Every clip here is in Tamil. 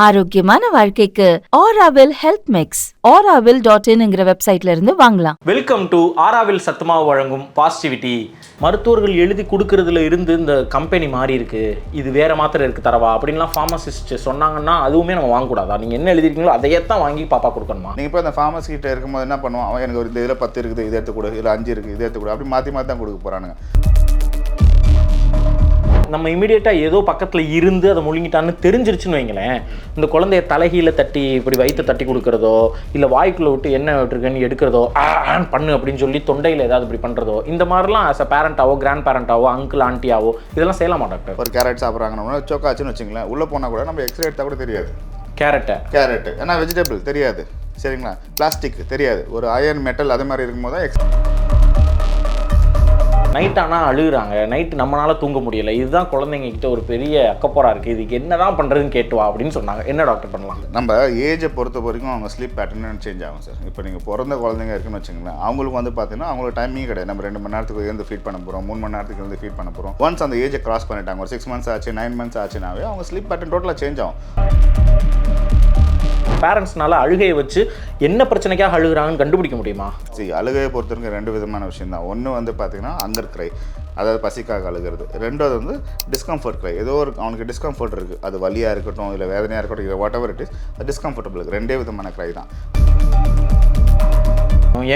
ஆரோக்கியமான வாழ்க்கைக்கு Aaravil health mix Aaravil dot இன்ங்கிற வெப்சைட்ல இருந்து வாங்கலாம். வெல்கம் டு ஆராவில் சத்துமாவு வழங்கும் பாசிட்டிவிட்டி. மருத்துவர்கள் எழுதி கொடுக்கறதுல இருந்து இந்த கம்பெனி மாறி இருக்கு. இது வேற மாத்திரை இருக்கு தரவா? அப்படின்லாம் ஃபார்மசிஸ்ட் சொன்னாங்கன்னா அதுவுமே நம்ம வாங்கக்கூடாதா? நீங்க என்ன எழுதிருக்கீங்களோ அதையே தான் வாங்கி பாப்பா கொடுக்கணுமா? நீங்கள் இப்போ அந்த ஃபார்மசி கிட்ட இருக்கும்போது என்ன பண்ணுவான்? அவன் எனக்கு ஒரு இந்த இதில் பத்து இருக்குது இதை எடுத்து கொடு இதில் அஞ்சு இருக்குது இதை எடுத்து கொடு அப்படி மாற்றி மாற்றி தான் கொடுக்க போகிறானுங்க நம்ம இமீடியட்டாக ஏதோ பக்கத்தில் இருந்து அதை முழுங்கிட்டான்னு தெரிஞ்சிருச்சுன்னு வைங்களேன் இந்த குழந்தைய தலைகீழ தட்டி இப்படி வயிற்று தட்டி கொடுக்கறதோ இல்லை வாய்க்குள்ள விட்டு என்ன விட்டுருக்கேன்னு எடுக்கிறதோ ஆ, ஆன்னு பண்ணு அப்படின்னு சொல்லி தொண்டையில் ஏதாவது இப்படி பண்ணுறதோ இந்த மாதிரிலாம் ஆஸ் அ பேரண்டாவோ கிராண்ட் பேரண்டாவோ அங்கிள் ஆண்டியாவோ இதெல்லாம் செய்யலாமா டாக்டர் ஒரு கேரட் சாப்பிட்றாங்கன்னா சோக்காச்சுன்னு வச்சுங்களேன் உள்ளே போனால் கூட நம்ம எக்ஸ்ரே எடுத்தால் கூட தெரியாது. கேரட்டை கேரட் ஏன்னா வெஜிடபிள் தெரியாது. சரிங்களா? பிளாஸ்டிக் தெரியாது. ஒரு அயர்ன் மெட்டல் அது மாதிரி இருக்கும்போது தான் எக்ஸ் நைட் ஆனால் அழுகுறாங்க. நைட்டு நம்மளால் தூங்க முடியல. இதுதான் குழந்தைங்க கிட்ட ஒரு பெரிய அக்கப்போராக இருக்குது இதுக்கு என்னதான் பண்ணுறதுன்னு கேட்டு வா அப்படின்னு சொன்னாங்க. என்ன டாக்டர் பண்ணலாம்? நம்ம ஏஜை பொறுத்த வரைக்கும் அவங்க ஸ்லீப் பேட்டர்ன் சேஞ்ச் ஆகும் சார் இப்போ நீங்கள் பிறந்த குழந்தைங்க இருக்குன்னு வச்சுங்களேன் அவங்களுக்கு வந்து பார்த்தீங்கன்னா அவங்களுக்கு டைமிங் கிடையாது. நம்ம ரெண்டு மணி நேரத்துக்கு இருந்து ஃபீட் பண்ண போகிறோம் மூணு மணி நேரத்துக்கு இருந்து ஃபீட் பண்ண போகிறோம் ஒன்ஸ் அந்த ஏஜை கிராஸ் பண்ணிட்டாங்க. ஒரு சிக்ஸ் மந்த்ஸ் ஆச்சு நைன் மந்த்ஸ் ஆச்சுனாவே அவங்க ஸ்லீப் பேட்டர்ன் டோட்டலாக சேஞ்ச் ஆகும். பேரண்ட்ஸ்னால அழுகையை வச்சு என்ன பிரச்சனைக்காக அழுகுறாங்கன்னு கண்டுபிடிக்க முடியுமா? சரி அழுகையை பொறுத்தவரைக்கும் ரெண்டு விதமான விஷயம் தான் ஒன்று வந்து பார்த்தீங்கன்னா அங்கர் கிரை அதாவது பசிக்காக அழுகிறது. ரெண்டாவது வந்து டிஸ்கம்ஃபர்ட் கிரை ஏதோ ஒரு அவனுக்கு டிஸ்கம்ஃபர்ட் இருக்குது அது வலியாக இருக்கட்டும் இல்லை வேதனையாக இருக்கட்டும் இல்லை வாட் எவர் இட் இஸ் அது டிஸ்கம்ஃபர்டபுள் ரெண்டே விதமான கிரை தான்.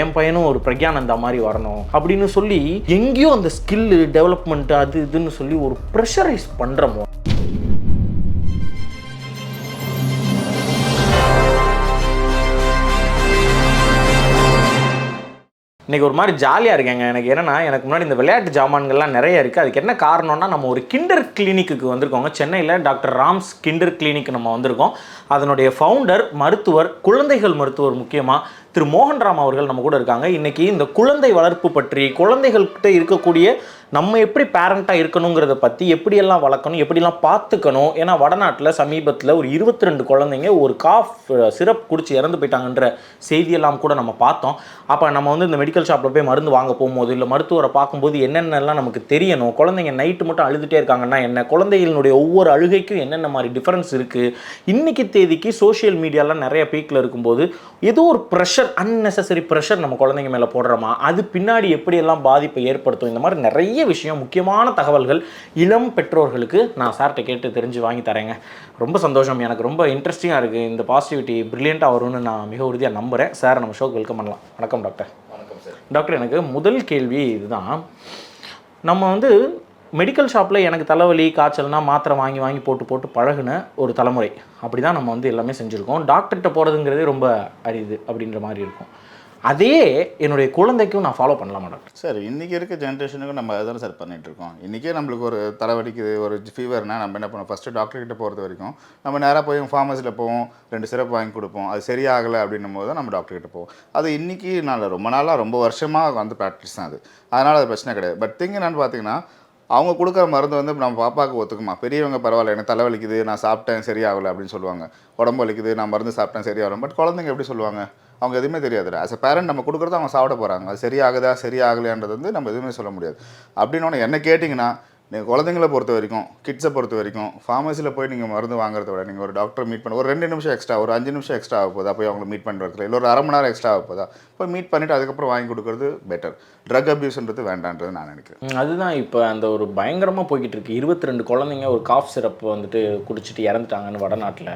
என் பையனும் ஒரு பிரக்யானந்தா மாதிரி வரணும் அப்படின்னு சொல்லி எங்கேயோ அந்த ஸ்கில்லு டெவலப்மெண்ட் அது இதுன்னு சொல்லி ஒரு ப்ரெஷரைஸ் பண்ணுறமோ இன்னைக்கு ஒரு மாதிரி ஜாலியாக இருக்கேங்க. எனக்கு என்னென்னா எனக்கு முன்னாடி இந்த விளையாட்டு ஜாமான்கள்லாம் நிறைய இருக்குது அதுக்கு என்ன காரணம்னா நம்ம ஒரு கிண்டர் கிளினிக்கு வந்திருக்கோங்க. சென்னையில் டாக்டர் ராம்ஸ் கிண்டர் கிளினிக் நம்ம வந்திருக்கோம். அதனுடைய ஃபவுண்டர் மருத்துவர் குழந்தைகள் மருத்துவர் முக்கியமாக திரு மோகன்ராம் அவர்கள் நம்ம கூட இருக்காங்க. இன்னைக்கு இந்த குழந்தை வளர்ப்பு பற்றி குழந்தைகள்கிட்ட இருக்கக்கூடிய நம்ம எப்படி பேரண்ட்டாக இருக்கணுங்கிறத பற்றி எப்படியெல்லாம் வளர்க்கணும் எப்படிலாம் பார்த்துக்கணும்? ஏன்னா வடநாட்டில் சமீபத்தில் ஒரு இருபத்தி ரெண்டு குழந்தைங்க ஒரு காஃப் சிரப் குடிச்சு இறந்து போயிட்டாங்கன்ற செய்தியெல்லாம் கூட நம்ம பார்த்தோம். அப்போ நம்ம வந்து இந்த மெடிக்கல் ஷாப்பில் போய் மருந்து வாங்க போகும்போது இல்லை மருத்துவரை பார்க்கும்போது என்னென்னலாம் நமக்கு தெரியணும்? குழந்தைங்க நைட்டு மட்டும் அழுதுகிட்டே இருக்காங்கன்னா என்ன? குழந்தைகளுடைய ஒவ்வொரு அழுகைக்கும் என்னென்ன மாதிரி டிஃப்ரென்ஸ் இருக்குது இன்றைக்கி தேதிக்கு சோஷியல் மீடியாலாம் நிறைய பீக்கில் இருக்கும்போது ஏதோ ஒரு ப்ரெஷர் unnecessary ப்ரெஷர் நம்ம குழந்தைங்க மேலே போடுறோமா? அது பின்னாடி எப்படியெல்லாம் பாதிப்பை ஏற்படுத்தும்? இந்த மாதிரி நிறைய விஷயம் முக்கியமான தகவல்கள் இளம் பெற்றோர்களுக்கு நான் சார்கிட்ட கேட்டு தெரிஞ்சு வாங்கி தரேங்க. ரொம்ப சந்தோஷம். எனக்கு ரொம்ப இன்ட்ரெஸ்டிங்காக இருக்குது இந்த பாசிட்டிவிட்டி ப்ரில்லியண்ட்டாக வரும்னு நான் மிக உறுதியாக நம்புகிறேன் சார் நம்ம ஷோக்கு வெல்கம் பண்ணலாம். வணக்கம் டாக்டர் வணக்கம் சார் டாக்டர் எனக்கு முதல் கேள்வி இதுதான். நம்ம வந்து மெடிக்கல் ஷாப்பில் எனக்கு தலைவலி காய்ச்சல்னா மாத்திரை வாங்கி வாங்கி போட்டு போட்டு பழகுன ஒரு தலைமுறை. அப்படி தான் நம்ம வந்து எல்லாமே செஞ்சுருக்கோம். டாக்டர்கிட்ட போகிறதுங்கிறதே ரொம்ப அரிது அப்படின்ற மாதிரி இருக்கும். அதே என்னுடைய குழந்தைக்கும் நான் ஃபாலோ பண்ணலாமா டாக்டர் சார் இன்றைக்கி இருக்க ஜென்ரேஷனுக்கும் நம்ம அதான் சார் பண்ணிகிட்ருக்கோம் இன்றைக்கே நம்மளுக்கு ஒரு தலைவலிக்குது ஒரு ஃபீவர்னால் நம்ம என்ன பண்ணுவோம் ஃபஸ்ட்டு டாக்டர்கிட்ட போகிறது வரைக்கும் நம்ம நேராக போய் ஃபார்மஸியில் போவோம் ரெண்டு சிறப்பு வாங்கி கொடுப்போம். அது சரியாகலை அப்படின்னும் போது தான் நம்ம டாக்டர்கிட்ட போவோம். அது இன்றைக்கி நான் ரொம்ப நாளாக ரொம்ப வருஷமாக வந்து ப்ராக்டிஸ் தான் அது. அதனால் அது பிரச்சனை கிடையாது. பட் திங் என்னென்னு பார்த்தீங்கன்னா அவங்க கொடுக்குற மருந்து வந்து நம்ம பாப்பாவுக்கு ஒத்துக்குமா? பெரியவங்க பரவாயில்ல எனக்கு தலைவலிக்குது நான் சாப்பிட்டேன் சரியாகலை அப்படின்னு சொல்லுவாங்க. உடம்பு வலிக்குது நான் மருந்து சாப்பிட்டேன் சரியாகலை. பட் குழந்தைங்க எப்படி சொல்லுவாங்க? அவங்க எதுவுமே தெரியாதுல அஸ் அ பேரண்ட் நம்ம கொடுக்குறது அவங்க சாப்பிட போகிறாங்க அது சரியாகுதா சரியாகலைன்றது வந்து நம்ம எதுவுமே சொல்ல முடியாது. அப்படின்னு என்ன கேட்டிங்கன்னா நீங்கள் குழந்தைங்கள பொறுத்த வரைக்கும் கிட்ஸை பொறுத்த வரைக்கும் ஃபார்மசியில் போய் நீங்கள் மருந்து வாங்குறத விட நீங்கள் ஒரு டாக்டர் மீட் பண்ண ஒரு ரெண்டு நிமிஷம் எக்ஸ்ட்ரா ஒரு அஞ்சு நிமிஷம் எக்ஸ்ட்ரா ஆக போதா போய் அவங்களை மீட் பண்ணுறதுல இல்லை ஒரு அரை மணி நேரம் எக்ஸ்ட்ரா ஆக போதா போய் மீட் பண்ணிவிட்டு அதுக்கப்புறம் வாங்கி கொடுக்குறது பெட்டர் ட்ரக் அப்யூஸ்ன்றது வேண்டான்றது நான் நினைக்கிறேன். அதுதான் இப்போ அந்த ஒரு பயங்கரமாக போய்கிட்டு இருக்கு. இருபத்தி ரெண்டு குழந்தைங்க ஒரு காஃப் சிரப் வந்துட்டு குடிச்சிட்டு இறந்துட்டாங்கன்னு வடநாட்டில்.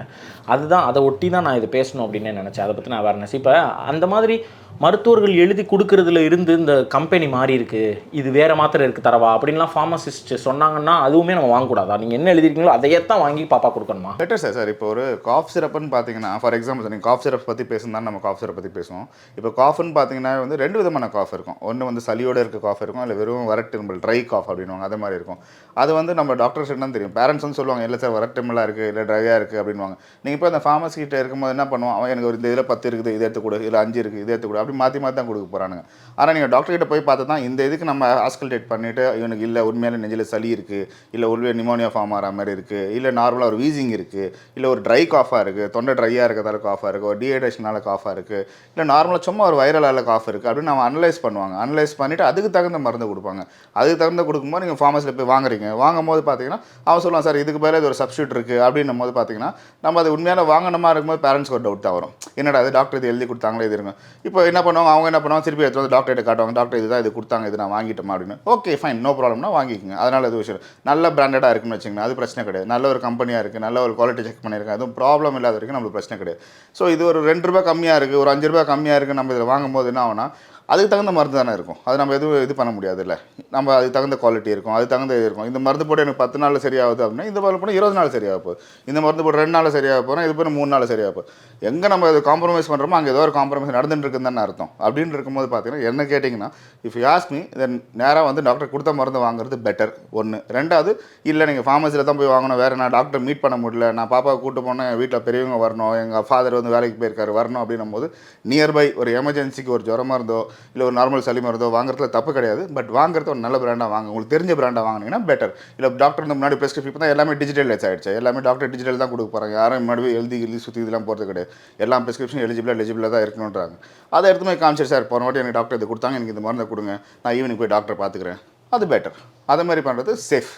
அதுதான் அதை ஒட்டி தான் நான் இதை பேசணும் அப்படின்னு நினச்சேன். அதை பற்றி நான் அவேர்னஸ் இப்போ அந்த மாதிரி மருத்துவர்கள் எழுதி கொடுக்கறதுல இருந்து இந்த கம்பெனி மாறி இருக்கு. இது வேற மாத்திரை இருக்கு தரவா? அப்படின்லாம் ஃபார்மசிஸ்ட் சொன்னாங்கன்னா அதுவுமே நம்ம வாங்கக்கூடாதா? நீங்கள் என்ன எழுதிருக்கீங்களோ அதையே தான் வாங்கி பாப்பா கொடுக்கணுமா? பெட்டர் சார் சார் இப்போ ஒரு காஃப் சிரப்புன்னு பார்த்தீங்கன்னா ஃபார் எக்ஸாம்பிள் நீங்கள் காஃப் சிரப் பற்றி பேசுனா நம்ம காஃப் சிரப் பற்றி பேசுவோம். இப்போ காஃப்னு பார்த்தீங்கன்னா வந்து ரெண்டு விதமான காஃப் இருக்கும். ஒன்று வந்து சளியோட இருக்க காஃப் இருக்கும். இல்லை வெறும் வரட்டும்பல் ட்ரை காஃப் அப்படின்வாங்க அது மாதிரி இருக்கும். அது வந்து நம்ம டாக்டர்ஸ் என்ன தெரியும். பேரண்ட்ஸ் வந்து சொல்லுவாங்க இல்லை சார் வரட்டும்பலாக இருக்குது இல்லை ட்ரையாக இருக்குது அப்படின்வாங்க நீங்கள் இப்போ அந்த ஃபார்மசி கிட்ட இருக்கும்போது என்ன பண்ணுவோம் அவன் எனக்கு ஒரு இந்த இதில் பத்து இருக்குது இதை எடுத்துக்கூட இல்லை அஞ்சு இருக்குது இதை எடுத்துக்கூட அப்படி மாற்றி மாற்றி தான் கொடுக்க போகிறானுங்க ஆனால் நீங்கள் டாக்டர்கிட்ட போய் பார்த்து தான் இந்த இதுக்கு நம்ம ஆஸ்கல்டேட் பண்ணிவிட்டு இவனுக்கு இல்லை உண்மையில நெஞ்சில் சளி இருக்குது இல்லை உள்வே நிமோனியா ஃபார்ம் ஆகிற மாதிரி இருக்குது இல்லை நார்மலாக ஒரு வீசிங் இருக்குது இல்லை ஒரு ட்ரை காஃபாக இருக்குது தொண்டை ட்ரையாக இருக்கிறதால காஃபாக இருக்குது ஒரு டீஹைட்ரேஷனால காஃபாக இருக்குது இல்லை நார்மலாக சும்மா ஒரு வைரலால காஃப் இருக்குது அப்படின்னு நம்ம அனலைஸ் பண்ணுவாங்க. அனலைஸ் பண்ணிவிட்டு அதுக்கு தகுந்த மருந்து கொடுப்பாங்க. அதுக்கு தகுந்த கொடுக்கும்போது நீங்கள் ஃபார்மஸில் போய் வாங்குறீங்க. வாங்கும் போது பார்த்தீங்கன்னா அவன் சொல்லுவான் சார் இதுக்கு பேர் இது ஒரு சப்ஸ்டியூட் இருக்குது அப்படின்னும் போது பார்த்தீங்கன்னா நம்ம அது உண்மையான வாங்கினமா இருக்கும்போது பேரண்ட்ஸ்க்கு ஒரு டவுட் தான் வரும். என்னடா அது டாக்டர் இது எழுதி கொடுத்தாங்களே இது இருங்க. இப்போ என்ன பண்ணுவாங்க? அவங்க என்ன பண்ணுவாங்க? திருப்பி எடுத்து வந்து டாக்டர்கிட்ட காட்டுவாங்க. டாக்டர் இதுதான் இது கொடுத்தாங்க இது நான் வாங்கிட்டோமா அப்படின்னு. ஓகே ஃபைன் நோ ப்ராப்ளம்னா வாங்கிக்கோங்க. அதனால் இது விஷயம் நல்ல பிராண்டடாக இருக்குன்னு வச்சுக்கோங்க அது பிரச்சனை கிடையாது. நல்ல ஒரு கம்பெனியாக இருக்குது நல்ல ஒரு குவாலிட்டி செக் பண்ணியிருக்கேன் அதுவும் ப்ராப்ளம் இல்லாத வரைக்கும் நம்மளுக்கு பிரச்சனை கிடையாது. ஸோ இது ஒரு ரெண்டு ரூபாய் கம்மியாக இருக்குது ஒரு அஞ்சு ரூபாய் கம்மியாக இருக்குது நம்ம இதில் வாங்கும்போது என்ன ஆகுனா அதுக்கு தகுந்த மருந்து தானே இருக்கும். அது நம்ம எதுவும் இது பண்ண முடியாது இல்லை நம்ம அதுக்கு தகுந்த குவாலிட்டி இருக்கும் அது தகுந்த இது இருக்கும். இந்த மருந்து போட்டு எனக்கு பத்து நாளில் சரியாகுது அப்படின்னா இந்த மருந்து போட்டு இருபது நாள் சரியாக போகுது. இந்த மருந்து போட்டு ரெண்டு நாள் சரியாக போகிறோம் இது போய் மூணு நாள் சரியாக போகுது. எங்கே நம்ம இது காம்ப்ரமைஸ் பண்ணுறோமோ அங்கே ஏதோ ஒரு காம்ப்ரமைஸ் நடந்துட்டு இருக்குன்னு தானே அர்த்தம். அப்படின்னு இருக்கும்போது பார்த்தீங்கன்னா என்ன கேட்டிங்கன்னா இஃப் யாஸ்மி தென் நேராக வந்து டாக்டர் கொடுத்த மருந்து வாங்குறது பெட்டர் ஒன்று ரெண்டாவது இல்லை நீங்கள் ஃபார்மசியில் தான் போய் வாங்கணும். வேறு நான் டாக்டர் மீட் பண்ண முடியல. நான் பாப்பாவை கூட்டு போனேன் வீட்டில் பெரியவங்க வரணும் எங்கள் ஃபாதர் வந்து வேலைக்கு போயிருக்காரு வரணும் அப்படின்னும் போது நியர்பை ஒரு எமர்ஜென்சிக்கு ஒரு ஜுரமாக இருந்தோ இல்லை ஒரு நார்மல் சளி மருந்தோ வாங்குறதுல தப்பு கிடையாது. பட் வாங்குறது ஒரு நல்ல பிராண்டாக வாங்க. உங்களுக்கு தெரிஞ்ச பிராண்டாக வாங்கினீங்கன்னா பெட்டர் இல்லை டாக்டர் இந்த முன்னாடி ப்ரெஸ்கிரிப்ஷன் இப்போ தான் எல்லாமே டிஜிட்டலைஸ் ஆகிடுச்சு எல்லாமே டாக்டர் டிஜிட்டல் தான் கொடுக்க போகிறாங்க யாரும் முன்னாடி எழுதி எழுதி சுற்றி இதெல்லாம் போகிறது கிடையாது. எல்லா ப்ரெஸ்கிரிப்ஷன் எலிஜிபிளாக எலிஜிபிளாக தான் இருக்கணுன்றாங்க. அதை எடுத்து போய் காமிச்சிட்டு சார் போன வாட்டி எனக்கு டாக்டர் இது கொடுத்தாங்க. எனக்கு இந்த மருந்தை கொடுங்க. நான் ஈவினிங் போய் டாக்டர் பார்த்துக்கிறேன். அது பெட்டர் அதை மாதிரி பண்ணுறது சேஃப்